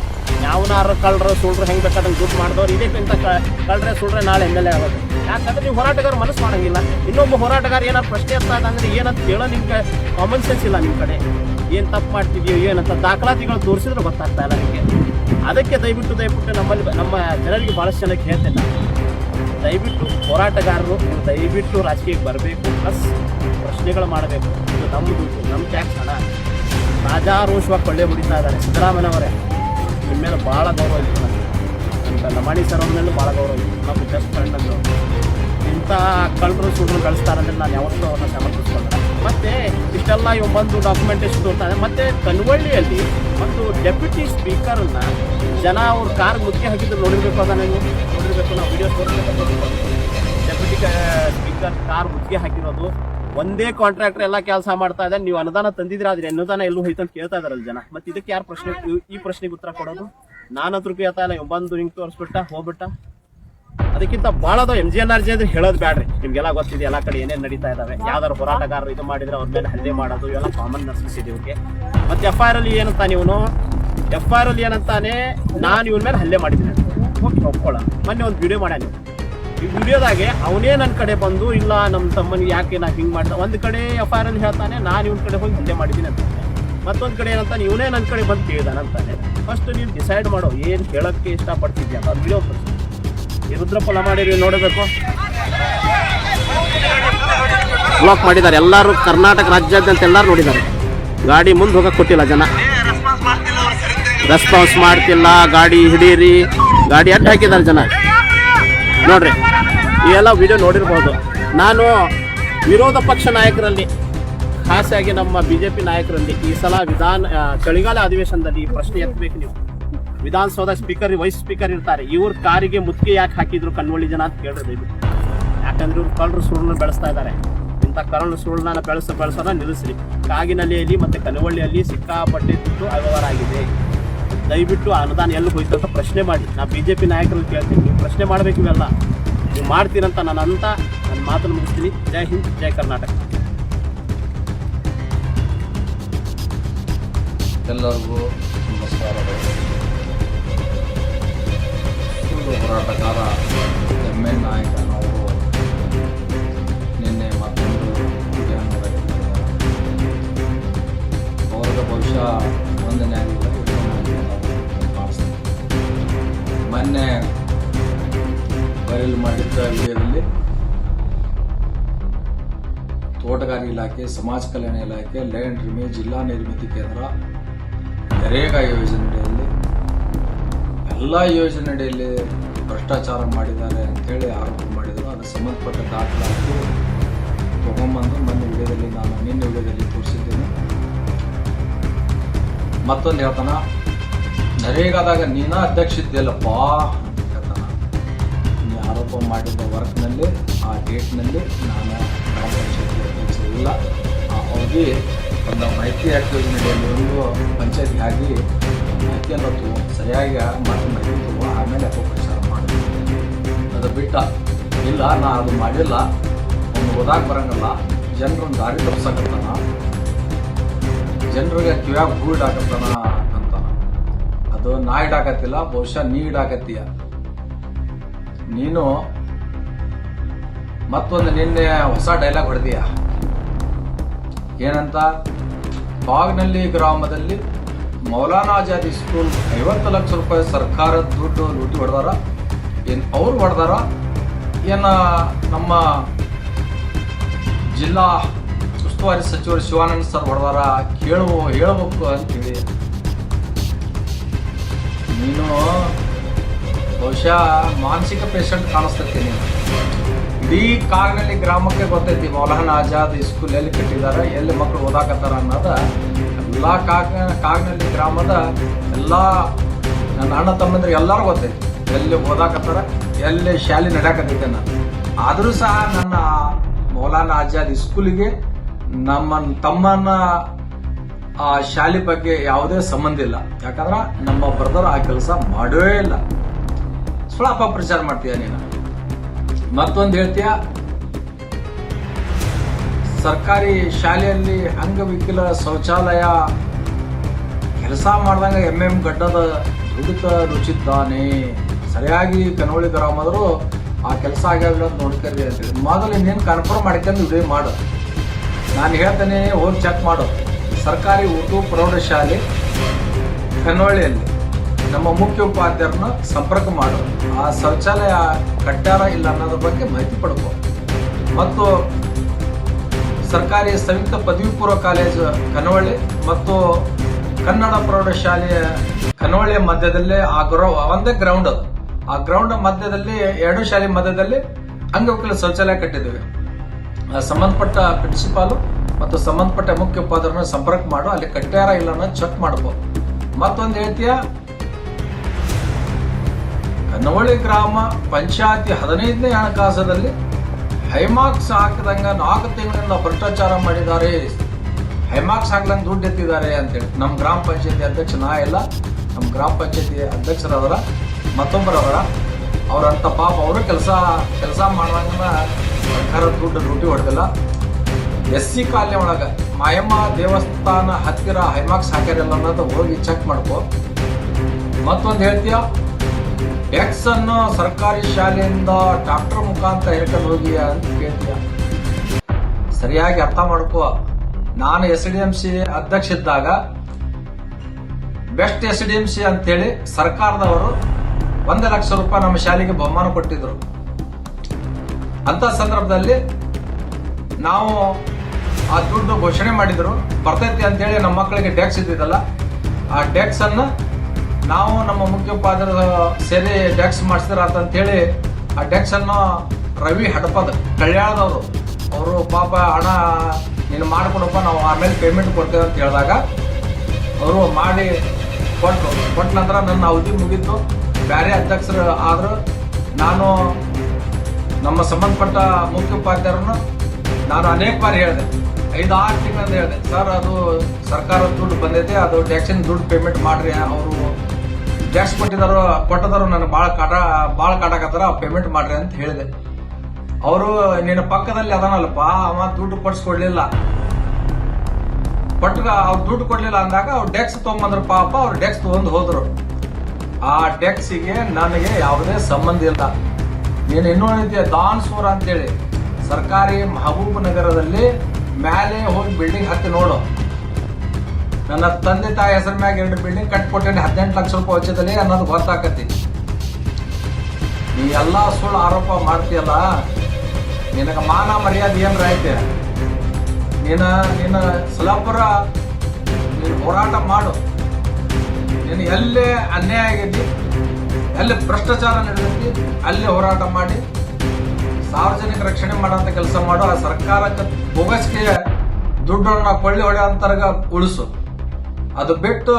Speaker 1: ಯಾವನಾರು ಕಳ್ಳರು, ಸುಳ್ರು ಹೆಂಗೆ ಬೇಕಾದಂಗೆ ದುಡ್ಡು ಮಾಡಿದವ್ರು? ಇದೇ ಇಂಥ ಕಳ್ರೆ ಸುಳ್ರೆ ನಾಳೆ ಎಂ ಎಲ್ ಎ ಆಗೋದು. ಯಾಕಂದ್ರೆ ನೀವು ಹೋರಾಟಗಾರ ಮನಸ್ಸು ಮಾಡಂಗಿಲ್ಲ. ಇನ್ನೊಬ್ಬ ಹೋರಾಟಗಾರ ಏನಾದ್ರು ಪ್ರಶ್ನೆ ಅಂತ ಅಂದ್ರೆ ಏನಂತ ಕೇಳೋ ನಿಮ್ಗೆ ಕಾಮನ್ ಸೆನ್ಸ್ ಇಲ್ಲ ನಿಮ್ಮ ಕಡೆ. ಏನು ತಪ್ಪು ಮಾಡ್ತಿದ್ಯೋ, ಏನಂತ ದಾಖಲಾತಿಗಳು ತೋರಿಸಿದ್ರೆ ಗೊತ್ತಾಗ್ತಾ ಇಲ್ಲ ನಿಮಗೆ. ಅದಕ್ಕೆ ದಯವಿಟ್ಟು ದಯವಿಟ್ಟು ನಮ್ಮಲ್ಲಿ ನಮ್ಮ ಜನರಿಗೆ ಭಾಳಷ್ಟು ಜನಕ್ಕೆ ಹೇಳ್ತೇನೆ. ದಯವಿಟ್ಟು ಹೋರಾಟಗಾರರು ದಯವಿಟ್ಟು ರಾಜಕೀಯಕ್ಕೆ ಬರಬೇಕು ಪ್ಲಸ್ ಪ್ರಶ್ನೆಗಳು ಮಾಡಬೇಕು. ಇದು ನಮ್ಮ ದುಡ್ಡು ನಮ್ಮ ಟ್ಯಾಕ್ಸ್ ಹಣ ರಾಜಾರೋಷವಾಗಿ ಕೊಳ್ಳೆ ಹೊಡಿತಾ ಇದ್ದಾರೆ. ಸಿದ್ದರಾಮಯ್ಯವರೇ ನಿಮ್ಮ ಮೇಲೆ ಭಾಳ ಗೌರವ ಇತ್ತು. ನನಗೆ ಅಂತ ಲಮಾಣಿ ಸರ್ ಅವ್ರ ಮೇಲೆ ಭಾಳ ಗೌರವ ಇತ್ತು. ನಮ್ಮ ಬೆಸ್ಟ್ ಫ್ರೆಂಡ್ ಅಂದರು. ಇಂಥ ಕಳ್ಳರು ಸುಳ್ಳು ಕಳಿಸ್ತಾರಂದ್ರೆ ನಾನು ಯಾವತ್ತೂ ಅವ್ರನ್ನ ಸಮರ್ಥಿಸ್ಕೊಂಡೆ ಮತ್ತೆ ಇಷ್ಟೆಲ್ಲ ಇವ್ ಬಂದು ಎಷ್ಟು ತೋರ್ತಾರೆ. ಮತ್ತೆ ಕನ್ವಳ್ಳಿಯಲ್ಲಿ ಒಂದು ಡೆಪ್ಯೂಟಿ ಸ್ಪೀಕರ್ನ ಜನ ಅವ್ರ ಕಾರ್ ಮುಖ್ಯ ಹಾಕಿದ್ರು. ನೋಡಿರ್ಬೇಕು ಅದ ನೀವು? ನೋಡಿರ್ಬೇಕು, ನಾವು ವಿಡಿಯೋ ಡೆಪ್ಯೂಟಿ ಸ್ಪೀಕರ್ ಕಾರ್ ಮುತ್ತಿಗೆ ಹಾಕಿರೋದು. ಒಂದೇ ಕಾಂಟ್ರಾಕ್ಟರ್ ಎಲ್ಲ ಕೆಲಸ ಮಾಡ್ತಾ ಇದ್ದಾರೆ ನೀವು ಅನುದಾನ ತಂದಿದ್ರೆ ಆದ್ರೆ ಅನುದಾನ ಎಲ್ಲೂ ಹೋಯ್ತು ಅಂತ ಕೇಳ್ತಾ ಇದಾರಲ್ಲ ಜನ. ಮತ್ತೆ ಇದಕ್ಕೆ ಯಾರು ಪ್ರಶ್ನೆ, ಈ- ಪ್ರಶ್ನೆಗೆ ಉತ್ತರ ಕೊಡೋದು? ನಾನಂತೂ ಕೇಳ್ತಾ ಇಲ್ಲ. ಬಂದು ಹಿಂಗೆ ತೋರಿಸ್ಬಿಟ್ಟ, ಹೋಗ್ಬಿಟ್ಟ. ಅದಕ್ಕಿಂತ ಬಹಳ ಅದಾವ M G N R G ಅಂದ್ರೆ ಹೇಳೋದು ಬ್ಯಾಡ್ರಿ. ನಿಮ್ಗೆಲ್ಲ ಗೊತ್ತಿದೆ, ಎಲ್ಲ ಕಡೆ ಏನೇನು ನಡೀತಾ ಇದಾವೆ. ಯಾವ್ದಾರು ಹೋರಾಟಗಾರರು ಇದು ಮಾಡಿದ್ರೆ ಅವ್ರ ಮೇಲೆ ಹಲ್ಲೆ ಮಾಡೋದು, ಇವೆಲ್ಲ ಕಾಮನ್ ನರ್ಸಿಸಿದೆ ಇವ್ರಿಗೆ. ಮತ್ತೆ ಎಫ್ ಐ ಆರ್ ಅಲ್ಲಿ ಏನಂತ ಇವನು ಎಫ್ ಐ ಆರ್ ಅಲ್ಲಿ ಏನಂತಾನೆ, ನಾನು ಇವ್ರ ಮೇಲೆ ಹಲ್ಲೆ ಮಾಡಿದ್ದೀನಿ ಓಕೆ, ಒಪ್ಕೊಳ್ಳ. ಮೊನ್ನೆ ಒಂದು ವಿಡಿಯೋ ಮಾಡ್ಯಾನ ಈ ವಿಡಿಯೋದಾಗೆ ಅವನೇ ನನ್ನ ಕಡೆ ಬಂದು, ಇಲ್ಲ ನಮ್ಮ ತಮ್ಮನಿಗೆ ಯಾಕೆ ನಾ ಹಿಂಗೆ ಮಾಡ್ದೆ? ಒಂದು ಕಡೆ ಎಫ್ ಐ ಆರ್ ಅಲ್ಲಿ ಹೇಳ್ತಾನೆ, ನಾನು ಇವನ್ ಕಡೆ ಹೋಗಿ ಹಲ್ಲೆ ಮಾಡಿದ್ದೀನಿ ಅಂತ. ಮತ್ತೊಂದು ಕಡೆ ಏನಂತಾನೆ, ಇವನೇ ನನ್ನ ಕಡೆ ಬಂದು ಕೇಳಿದಾನಂತಾನೆ ಫಸ್ಟ್ ನೀವು ಡಿಸೈಡ್ ಮಾಡೋ, ಏನು ಹೇಳೋಕ್ಕೆ ಇಷ್ಟಪಡ್ತಿದ್ಯಾ ಅಂತ ವಿಡಿಯೋ ಈ ರುದ್ರಫಲ ಮಾಡಿರಿ ನೋಡಬೇಕು. ಬ್ಲಾಕ್ ಮಾಡಿದ್ದಾರೆ. ಎಲ್ಲರೂ ಕರ್ನಾಟಕ ರಾಜ್ಯಾದ್ಯಂತ ಎಲ್ಲರೂ ನೋಡಿದ್ದಾರೆ. ಗಾಡಿ ಮುಂದೆ ಹೋಗಕ್ಕೆ ಕೊಟ್ಟಿಲ್ಲ ಜನ. ರೆಸ್ಪಾನ್ಸ್ ಮಾಡ್ತಿಲ್ಲ. ಗಾಡಿ ಹಿಡೀರಿ. ಗಾಡಿ ಅಡ್ಡ ಹಾಕಿದ್ದಾರೆ ಜನ. ನೋಡ್ರಿ, ಈ ಎಲ್ಲ ವಿಡಿಯೋ ನೋಡಿರ್ಬೋದು. ನಾನು ವಿರೋಧ ಪಕ್ಷ ನಾಯಕರಲ್ಲಿ ಖಾಸಗಿ ನಮ್ಮ ಬಿ ಜೆ ಪಿ ನಾಯಕರಲ್ಲಿ ಈ ಸಲ ವಿಧಾನ ಚಳಿಗಾಲ ಅಧಿವೇಶನದಲ್ಲಿ ಈ ಪ್ರಶ್ನೆ ಎತ್ತಬೇಕು ನೀವು. ವಿಧಾನಸೌಧ ಸ್ಪೀಕರ್ ವೈಸ್ ಸ್ಪೀಕರ್ ಇರ್ತಾರೆ. ಇವ್ರ ಕಾರಿಗೆ ಮುತ್ತಿಗೆ ಯಾಕೆ ಹಾಕಿದ್ರು ಕಣ್ವಳ್ಳಿ ಜನ ಅಂತ ಕೇಳಿದ್ರು ಇದು ಯಾಕಂದ್ರೆ ಇವ್ರು ಕಳ್ಳರು ಸುಳ್ಳನ್ನ ಬೆಳೆಸ್ತಾ ಇದ್ದಾರೆ. ಇಂಥ ಕರಳು ಸುಳ್ಳನ್ನ ಬೆಳೆಸ ಬೆಳೆಸೋದ ನಿಲ್ಲಿಸಲಿ ಕಾಗಿನಲ್ಲಿಯಲ್ಲಿ ಮತ್ತೆ ಕನವಳ್ಳಿಯಲ್ಲಿ ಸಿಕ್ಕಾಪಟ್ಟೆ ದುಡ್ಡು ಅವ್ಯವಹಾರ ಆಗಿದೆ. ದಯವಿಟ್ಟು ಅನುದಾನ ಎಲ್ಲಿ ಹೋಯ್ತು ಅಂತ ಪ್ರಶ್ನೆ ಮಾಡಿ. ನಾ ಬಿ ಜೆ ಪಿ ನಾಯಕರಲ್ಲಿ ಕೇಳ್ತೀನಿ. ನೀವು ಪ್ರಶ್ನೆ ಮಾಡಬೇಕು ಇವೆಲ್ಲ. ನೀವು ಮಾಡ್ತೀರಂತ ನಾನು ಅಂತ ನನ್ನ ಮಾತನ್ನು ಮುಗಿಸ್ತೀನಿ. ಜೈ ಹಿಂದ್, ಜೈ ಕರ್ನಾಟಕ.
Speaker 2: ಎಲ್ಲರಿಗೂ ನಮಸ್ಕಾರಗಳು ಸುಳ್ಳು ಹೋರಾಟಗಾರ ಎಂ ಎನ್ ನಾಯಕನವರು ನಿನ್ನೆ ಮತ್ತೊಂದು. ಅವ್ರಿಗೆ ಬಹುಶಃ ಒಂದನೇ ಆಗಿಲ್ಲ. ಮೊನ್ನೆ ಬಯಲು ಮಾಡಿದ್ದ ವಿಷಯದಲ್ಲಿ ತೋಟಗಾರಿ ಇಲಾಖೆ, ಸಮಾಜ ಕಲ್ಯಾಣ ಇಲಾಖೆ ಲ್ಯಾಂಡ್ ರಿಮೆ ಜಿಲ್ಲಾ ನಿರ್ಮಿತಿ ಕೇಂದ್ರ ನರೇಗಾ ಯೋಜನೆಯಲ್ಲಿ ಎಲ್ಲ ಯೋಜನೆಯಡಿಯಲ್ಲಿ ಭ್ರಷ್ಟಾಚಾರ ಮಾಡಿದ್ದಾರೆ ಅಂತೇಳಿ ಆರೋಪ ಮಾಡಿದರು. ಅದು ಸಂಬಂಧಪಟ್ಟ ದಾಖಲಾತಿ ತಗೊಂಬಂದು ನನ್ನ ವಿಡಿಯೋದಲ್ಲಿ ನಾನು ನಿನ್ನೆ ವಿಡಿಯೋದಲ್ಲಿ ತೋರಿಸಿದ್ದೇನೆ. ಮತ್ತೊಂದು ಹೇಳ್ತಾನ? ನರೇಗಾದಾಗ ನೀನ ಅಧ್ಯಕ್ಷ ಇದ್ದಿಲ್ಲಪ್ಪ ಹೇಳ್ತಾನ. ನೀ ಆರೋಪ ಮಾಡಿದ ವರ್ಕ್ನಲ್ಲಿ, ಆ ಡೇಟ್ನಲ್ಲಿ ನಾನು ಇಲ್ಲ. ಅವಧಿ ಒಂದು ಮೈತ್ರಿ ಆಕ್ಟ್ ಯೋಜನೆಯಲ್ಲಿ ಒಂದು ಪಂಚಾಯತಿ ಆಗಿ ತಗೋ, ಸರಿಯಾಗಿ ಮಾಹಿತಿ ತಗೋ, ಆಮೇಲೆ ಅಪಪ್ರಚಾರ ಮಾಡಿ. ಅದು ಬಿಟ್ಟ, ಇಲ್ಲ, ನಾ ಅದು ಮಾಡಿಲ್ಲ ಒಂದು ಓದಾಕ ಬರಂಗಲ್ಲ ಜನರನ್ನು ದಾರಿ ತಪ್ಸಕತ್ತಾನ. ಜನರಿಗೆ ಕಿವ್ಯಾಗ ಹೂ ಇಡಾಕತ್ತಾನ ಅಂತಾನ ಅದು ನಾ ಇಡಾಕತ್ತಿಲ್ಲ, ಬಹುಶಃ ನೀ ಇಡಾಕತ್ತೀಯ. ನೀನು ಮತ್ತೊಂದು ನಿನ್ನೆ ಹೊಸ ಡೈಲಾಗ್ ಹೊಡೆದೀಯ? ಏನಂತ? ಬಾಗ್ನಲ್ಲಿ ಗ್ರಾಮದಲ್ಲಿ ಮೌಲಾನಾ ಆಜಾದ್ ಸ್ಕೂಲ್ ಐವತ್ತು ಲಕ್ಷ ರೂಪಾಯಿ ಸರ್ಕಾರದ ದುಡ್ಡು ಲೂಟಿ ಹೊಡೆದಾರ? ಏನು ಅವ್ರು ಹೊಡೆದಾರ? ಏನು ನಮ್ಮ ಜಿಲ್ಲಾ ಉಸ್ತುವಾರಿ ಸಚಿವರು ಶಿವಾನಂದ ಸರ್ ಹೊಡೆದಾರ? ಕೇಳುವ ಹೇಳ್ಬೇಕು ಅಂತೇಳಿ. ನೀನು ಬಹುಶಃ ಮಾನಸಿಕ ಪೇಷಂಟ್ ಕಾಣಿಸ್ತೈತಿ ನೀನು ಇಡೀ ಕಾಗಿನಲ್ಲಿ ಗ್ರಾಮಕ್ಕೆ ಗೊತ್ತೈತಿ ಮೌಲಾನಾ ಆಜಾದ್ ಸ್ಕೂಲ್ ಎಲ್ಲಿ ಕಟ್ಟಿದ್ದಾರೆ ಎಲ್ಲಿ ಮಕ್ಕಳು ಓದಾಕತ್ತಾರ ಅನ್ನೋದ. ಎಲ್ಲ ಕಾಗ, ಕಾಗ್ನಲ್ಲಿ ಗ್ರಾಮದ ಎಲ್ಲ ನನ್ನ ಅಣ್ಣ ತಮ್ಮಂದ್ರೆ ಎಲ್ಲರೂ ಗೊತ್ತೈತಿ. ಎಲ್ಲಿ ಓದಾಕತ್ತಾರ, ಎಲ್ಲಿ ಶಾಲೆ ನಡೆಯಕತ್ತೈತೆ ನಾನು ಆದರೂ ಸಹ ನನ್ನ ಮೌಲಾನ ಆಜಾದ್ ಸ್ಕೂಲಿಗೆ ನಮ್ಮ ತಮ್ಮನ, ಆ, ಶಾಲೆ ಬಗ್ಗೆ ಯಾವುದೇ ಸಂಬಂಧ ಇಲ್ಲ. ಯಾಕಂದ್ರೆ ನಮ್ಮ ಬ್ರದರ್ ಆ ಕೆಲಸ ಮಾಡೇ ಇಲ್ಲ. ಸುಳಪ ಪ್ರಚಾರ ಮಾಡ್ತೀಯ ನೀನು? ಮತ್ತೊಂದು ಹೇಳ್ತೀಯ? ಸರ್ಕಾರಿ ಶಾಲೆಯಲ್ಲಿ ಅಂಗವಿಕಲ ಶೌಚಾಲಯ ಕೆಲಸ ಮಾಡ್ದಂಗ ಎಂ ಎಂ ಗಡ್ಡದ ದುಡಿತ ರುಚಿದ್ದಾನೆ. ಸರಿಯಾಗಿ ಕನೋಳಿ ಗ್ರಾಮದರು ಆ ಕೆಲಸ ಆಗ್ಯಾವಿಲ್ಲ ಅಂತ ನೋಡ್ಕರಿ ಅಂತೇಳಿ ಮೊದಲು ಇನ್ನೇನು ಕನ್ಫರ್ಮ್ ಮಾಡ್ಕೊಂಡು ವಿಡಿಯೋ ಮಾಡು. ನಾನು ಹೇಳ್ತೇನೆ, ಹೋಗಿ ಚೆಕ್ ಮಾಡು. ಸರ್ಕಾರಿ ಉರ್ದು ಪ್ರೌಢಶಾಲೆ ಕನ್ನೋಳಿಯಲ್ಲಿ ನಮ್ಮ ಮುಖ್ಯ ಉಪಾಧ್ಯಾಯರನ್ನ ಸಂಪರ್ಕ ಮಾಡು. ಆ ಶೌಚಾಲಯ ಕಟ್ಟಾರ ಇಲ್ಲ ಅನ್ನೋದ್ರ ಬಗ್ಗೆ ಮಾಹಿತಿ ಪಡ್ಕೋ. ಮತ್ತು ಸರ್ಕಾರಿ ಸಂಯುಕ್ತ ಪದವಿ ಪೂರ್ವ ಕಾಲೇಜು ಕನವಳ್ಳಿ ಮತ್ತು ಕನ್ನಡ ಪ್ರೌಢಶಾಲೆಯ ಕನವಳ್ಳಿಯ ಮಧ್ಯದಲ್ಲೇ ಆ ಗ್ರೌ ಒಂದೇ ಗ್ರೌಂಡ್ ಅದು. ಆ ಗ್ರೌಂಡ್ ಮಧ್ಯದಲ್ಲಿ, ಎರಡು ಶಾಲೆ ಮಧ್ಯದಲ್ಲಿ ಅಂಗವಿಕಲ ಶೌಚಾಲಯ ಕಟ್ಟಿದ್ದೇವೆ. ಸಂಬಂಧಪಟ್ಟ ಪ್ರಿನ್ಸಿಪಾಲು ಮತ್ತು ಸಂಬಂಧಪಟ್ಟ ಮುಖ್ಯ ಸಂಪರ್ಕ ಮಾಡು, ಅಲ್ಲಿ ಕಟ್ಟ್ಯಾರ ಇಲ್ಲ ಚೆಕ್ ಮಾಡಬಹುದು ಮತ್ತೊಂದು ಹೇಳ್ತೀಯ? ಕನ್ನವಳ್ಳಿ ಗ್ರಾಮ ಪಂಚಾಯತಿ ಹದಿನೈದನೇ ಹಣಕಾಸದಲ್ಲಿ ಹೈಮಾರ್ಕ್ಸ್ ಹಾಕಿದಂಗ ನಾಲ್ಕು ತಿಂಗಳಿಂದ ಭ್ರಷ್ಟಾಚಾರ ಮಾಡಿದ್ದಾರೆ. ಹೈಮಾಕ್ಸ್ ಹಾಕ್ದಂಗೆ ದುಡ್ಡು ಎತ್ತಿದ್ದಾರೆ ಅಂತೇಳಿ. ನಮ್ಮ ಗ್ರಾಮ ಪಂಚಾಯತಿ ಅಧ್ಯಕ್ಷ ನಾ ಇಲ್ಲ. ನಮ್ಮ ಗ್ರಾಮ ಪಂಚಾಯತಿ ಅಧ್ಯಕ್ಷರವರ, ಮತ್ತೊಬ್ಬರವರ, ಅವರಂತ ಪಾಪ ಅವರು ಕೆಲಸ ಕೆಲಸ ಮಾಡುವಂಗ ಸರ್ಕಾರ ದುಡ್ಡು ಡ್ಯೂಟಿ ಹೊಡೆದಿಲ್ಲ. ಎಸ್ ಸಿ ಕಾಲನಿ ಒಳಗೆ ಮಾಯಮ್ಮ ದೇವಸ್ಥಾನ ಹತ್ತಿರ ಹೈಮಾಕ್ಸ್ ಹಾಕ್ಯಾರಲ್ಲ ಅನ್ನೋದು ಹೋಗಿ ಚೆಕ್ ಮಾಡ್ಕೋ. ಮತ್ತೊಂದು ಹೇಳ್ತೀಯ? ಟ್ಯಾಕ್ಸ್ ಅನ್ನು ಸರ್ಕಾರಿ ಶಾಲೆಯಿಂದ ಡಾಕ್ಟರ್ ಮುಖಾಂತರ ಹೇಳ್ಕೊಂಡು ಹೋಗಿ ಅಂತ ಕೇಳ್ತೀಯ. ಸರಿಯಾಗಿ ಅರ್ಥ ಮಾಡ್ಕೋ. ನಾನು ಎಸ್ ಡಿ ಎಂ ಸಿ ಅಧ್ಯಕ್ಷ ಇದ್ದಾಗ best S D M C ಅಂತೇಳಿ ಸರ್ಕಾರದವರು ಒಂದು ಲಕ್ಷ ರೂಪಾಯಿ ನಮ್ಮ ಶಾಲೆಗೆ ಬಹುಮಾನ ಕೊಟ್ಟಿದ್ರು. ಅಂತ ಸಂದರ್ಭದಲ್ಲಿ ನಾವು ಆ ದುಡ್ಡು ಘೋಷಣೆ ಮಾಡಿದ್ರು. ಬರ್ತೈತಿ ಅಂತೇಳಿ ನಮ್ಮ ಮಕ್ಕಳಿಗೆ ಟ್ಯಾಕ್ಸ್ ಇದ್ದಿದ್ದಲ್ಲ. ಆ ಡ್ಯಾಕ್ಸ್ ಅನ್ನ ನಾವು ನಮ್ಮ ಮುಖ್ಯ ಉಪಾಧ್ಯಾಯರು ಸೇರಿ ಡ್ಯಾಕ್ಸ್ ಮಾಡಿಸ್ತಾರ ಅಂತೇಳಿ, ಆ ಡ್ಯಾಕ್ಸನ್ನು ರವಿ ಹಡಪದ, ಕಲ್ಯಾಣದವರು. ಅವರು, ಪಾಪ, ಹಣ ನೀನು ಮಾಡಿಕೊಡಪ್ಪ, ನಾವು ಆಮೇಲೆ ಪೇಮೆಂಟ್ ಕೊಡ್ತೇವೆ ಅಂತ ಹೇಳಿದಾಗ, ಅವರು ಮಾಡಿ ಕೊಟ್ಟರು ಕೊಟ್ಟ ನಂತರ ನನ್ನ ಅವಧಿ ಮುಗೀತು. ಬೇರೆ ಅಧ್ಯಕ್ಷರು ಆದರೂ ನಾನು ನಮ್ಮ ಸಂಬಂಧಪಟ್ಟ ಮುಖ್ಯೋಪಾಧ್ಯಾಯರನ್ನು ನಾನು ಅನೇಕ ಬಾರಿ ಹೇಳಿದೆ. ಐದು ಆರು ತಿಂಗಳಂದು ಹೇಳಿದೆ, ಸರ್, ಅದು ಸರ್ಕಾರದ ದುಡ್ಡು ಬಂದೈತೆ, ಅದು ಟ್ಯಾಕ್ಸಿನ ದುಡ್ಡು ಪೇಮೆಂಟ್ ಮಾಡಿರಿ, ಅವರು ಟ್ಯಾಕ್ಸ್ ಕೊಟ್ಟಿದಾರೋ, ಕೊಟ್ಟದಾರೋ ನನಗೆ ಭಾಳ ಕಾಟ ಭಾಳ ಕಾಟಾಕತ್ತಾರ ಪೇಮೆಂಟ್ ಮಾಡ್ರಿ ಅಂತ ಹೇಳಿದೆ. ಅವರು, ನಿನ್ನ ಪಕ್ಕದಲ್ಲಿ ಅದಾನಲ್ಲಪ್ಪ, ಅವ ದುಡ್ಡು ಕೊಡ್ಸ್ಕೊಡ್ಲಿಲ್ಲ. ಕೊಟ್ಟ ಅವ್ರು ದುಡ್ಡು ಕೊಡ್ಲಿಲ್ಲ ಅಂದಾಗ ಅವ್ರು ಡೆಕ್ಸ್ ತೊಗೊಂಬಂದ್ರು ಪಾಪ, ಅವ್ರು ಡೆಕ್ಸ್ ತೊಗೊಂಡು ಹೋದ್ರು. ಆ ಡೆಕ್ಸಿಗೆ ನನಗೆ ಯಾವುದೇ ಸಂಬಂಧ ಇಲ್ಲ. ನೀನು ಇನ್ನೂ ದಾನ್ ದಾನ್ಸೂರ್ ಅಂತೇಳಿ, ಸರ್ಕಾರಿ ಮಹಬೂಬ್ ನಗರದಲ್ಲಿ ಮೇಲೆ ಹೋಗಿ ಬಿಲ್ಡಿಂಗ್ ಹತ್ತಿ ನೋಡು. ನನ್ನ ತಂದೆ ತಾಯಿ ಹೆಸರು ಮ್ಯಾಗ ಎರಡು ಬಿಲ್ಡಿಂಗ್ ಕಟ್ಕೊಟ್ಟೆ ಹದಿನೆಂಟು ಲಕ್ಷ ರೂಪಾಯಿ ವೆಚ್ಚದಲ್ಲಿ ಅನ್ನೋದು ಗೊತ್ತಾಕತಿ. ನೀ ಎಲ್ಲ ಸುಳ್ಳು ಆರೋಪ ಮಾಡ್ತೀಯಲ್ಲ, ನಿನಗೆ ಮಾನ ಮರ್ಯಾದೆ ಏನ್ರ ಐತೆ? ನೀನ, ನಿನ್ನ ಸುಲಭರ ನೀನು ಹೋರಾಟ ಮಾಡು. ನೀನು ಎಲ್ಲಿ ಅನ್ಯಾಯ ಆಗೈತಿ ಎಲ್ಲಿ ಭ್ರಷ್ಟಾಚಾರ ನಡೆದೈತಿ ಅಲ್ಲಿ ಹೋರಾಟ ಮಾಡಿ. ಸಾರ್ವಜನಿಕ ರಕ್ಷಣೆ ಮಾಡೋಂಥ ಕೆಲಸ ಮಾಡು, ಆ ಸರ್ಕಾರಕ್ಕೆ ಬೋಗಸ್ಗೆ ದುಡ್ಡನ್ನ ಕೊಳ್ಳಿ ಹೊಡೆ ಅಂತರ್ಗ ಉಳಿಸು. ಅದು ಬಿಟ್ಟು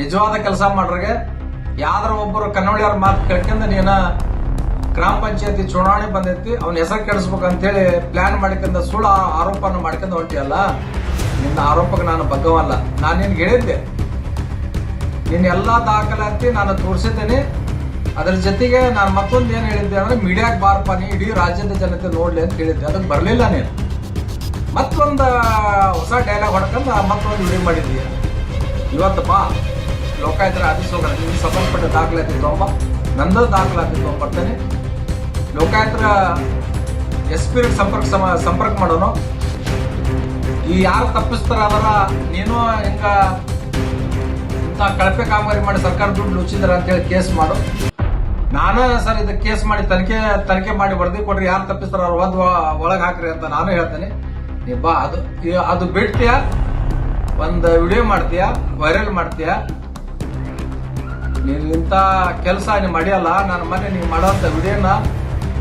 Speaker 2: ನಿಜವಾದ ಕೆಲಸ ಮಾಡ್ರಿಗೆ. ಯಾವ್ದಾರ ಒಬ್ಬರು ಕನ್ನಡಿಯವ್ರ ಮಾತು ಕೇಳ್ಕೊಂಡ ನೀನ ಗ್ರಾಮ ಪಂಚಾಯತಿ ಚುನಾವಣೆ ಬಂದೈತಿ, ಅವನ ಹೆಸರು ಕೆಡಿಸ್ಬೇಕು ಅಂತೇಳಿ ಪ್ಲಾನ್ ಮಾಡ್ಕೊಂಡ ಸುಳ್ಳು ಆರೋಪನ ಮಾಡ್ಕೊಂಡು ಹೊಂಟಿಯಲ್ಲ, ನಿನ್ನ ಆರೋಪಕ್ಕೆ ನಾನು ಬಗ್ಗವಲ್ಲ ನಾನು ನಿನ್ಗೆ ಹೇಳಿದ್ದೆ. ನಿನ್ನ ಎಲ್ಲ ದಾಖಲಾತಿ ನಾನು ತೋರಿಸಿದ್ದೇನೆ. ಅದ್ರ ಜೊತೆಗೆ ನಾನು ಮತ್ತೊಂದು ಏನು ಹೇಳಿದ್ದೆ ಅಂದ್ರೆ, ಮೀಡಿಯಾಗೆ ಬಾರಪ್ಪ, ನೀ ಇಡೀ ರಾಜ್ಯದ ಜನತೆ ನೋಡ್ಲಿ ಅಂತ ಹೇಳಿದ್ದೆ. ಅದಕ್ಕೆ ಬರಲಿಲ್ಲ ನೀನು. ಮತ್ತೊಂದು ಹೊಸ ಡೈಲಾಗ್ ಹೊಡ್ಕೊಂಡು ಮತ್ತೊಂದು ವಿಡಿಯೋ ಮಾಡಿದ್ದೀಯ ಇವತ್ತು ಬಾ. ಲೋಕಾಯುತರ ಆಫೀಸ್ ಹೋಗೋಣ. ನಿಮ್ಗೆ ಸಂಬಂಧಪಟ್ಟ ದಾಖಲಾತಿ ತಗೊಂಬ ನಂದು ದಾಖಲಾತಿ ಬರ್ತೇನೆ. ಲೋಕಾಯುತರ ಎಸ್ ಸಂಪರ್ಕ ಸಮ, ಸಂಪರ್ಕ ಮಾಡೋನು. ಈ ಯಾರು ತಪ್ಪಿಸ್ತಾರ ಅವರ, ನೀನು ಹಿಂಗ ಇಂಥ ಕಳಪೆ ಕಾಮಗಾರಿ ಮಾಡಿ ಸರ್ಕಾರ ದುಡ್ಡು ಲುಚ್ಚಿದಾರ ಅಂತೇಳಿ ಕೇಸ್ ಮಾಡು. ನಾನು ಸರ್ ಇದು ಕೇಸ್ ಮಾಡಿ ತನಿಖೆ ತನಿಖೆ ಮಾಡಿ ವರದಿ ಕೊಡ್ರಿ ಯಾರು ತಪ್ಪಿಸ್ತಾರ ಅವ್ರು ಒಳಗೆ ಹಾಕ್ರಿ ಅಂತ ನಾನು ಹೇಳ್ತೇನೆ. ಬಾ. ಅದು ಅದು ಬಿಡ್ತೀಯ? ಒಂದು ವಿಡಿಯೋ ಮಾಡ್ತೀಯ ವೈರಲ್ ಮಾಡ್ತೀಯ? ನೀನು ಇಂಥ ಕೆಲಸ ನೀವು ಮಾಡಿಯಲ್ಲ, ನಾನು ಮೊನ್ನೆ ನೀವು ಮಾಡೋಂಥ ವಿಡಿಯೋನ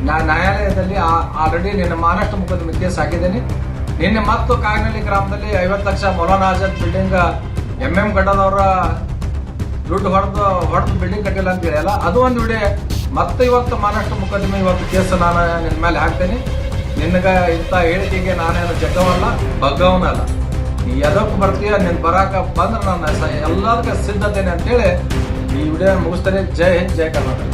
Speaker 2: ನಾ ನ್ಯಾಯಾಲಯದಲ್ಲಿ ಆಲ್ರೆಡಿ ನಿನ್ನ ಮಹಾರಾಷ್ಟ್ರ ಮುಖದ ಕೇಸ್ ಹಾಕಿದ್ದೀನಿ. ನಿನ್ನೆ ಮತ್ತು ಕಾಗಿನಹಳ್ಳಿ ಗ್ರಾಮದಲ್ಲಿ ಐವತ್ತು lakh Maulana Azad building M M ಗಡ್ಡದವರ ದುಡ್ಡು ಹೊಡೆದು ಹೊಡೆದು ಬಿಲ್ಡಿಂಗ್ ಕಟ್ಟಿಲ್ಲ ಅಂತ ಹೇಳಿಯಲ್ಲ, ಅದು ಒಂದು ವಿಡಿಯೋ. ಮತ್ತೆ ಇವತ್ತು ಮಹಾರಾಷ್ಟ್ರ ಮುಖದಮೆ ಇವತ್ತು ಕೇಸ್ ನಾನು ನಿನ್ನ ಮೇಲೆ ಹಾಕ್ತೇನೆ. ನಿನಗೆ ಇಂಥ ಹೇಳಿಕೆಗೆ ನಾನೇನು ಜಗ್ಗವಲ್ಲ ನೀ ಎದಕ್ಕೆ ಬರ್ತೀಯ, ನೀನು ಬರಾಕ ಬಂದ್ರೆ ನಾನು ಎಲ್ಲದಕ್ಕೆ ಸಿದ್ಧತೇನೆ ಅಂತೇಳಿ ಈ ವಿಡಿಯೋ ಮುಗಿಸ್ತೇನೆ. ಜೈ ಹಿಂದ್, ಜೈ ಕರ್ನಾಟಕ.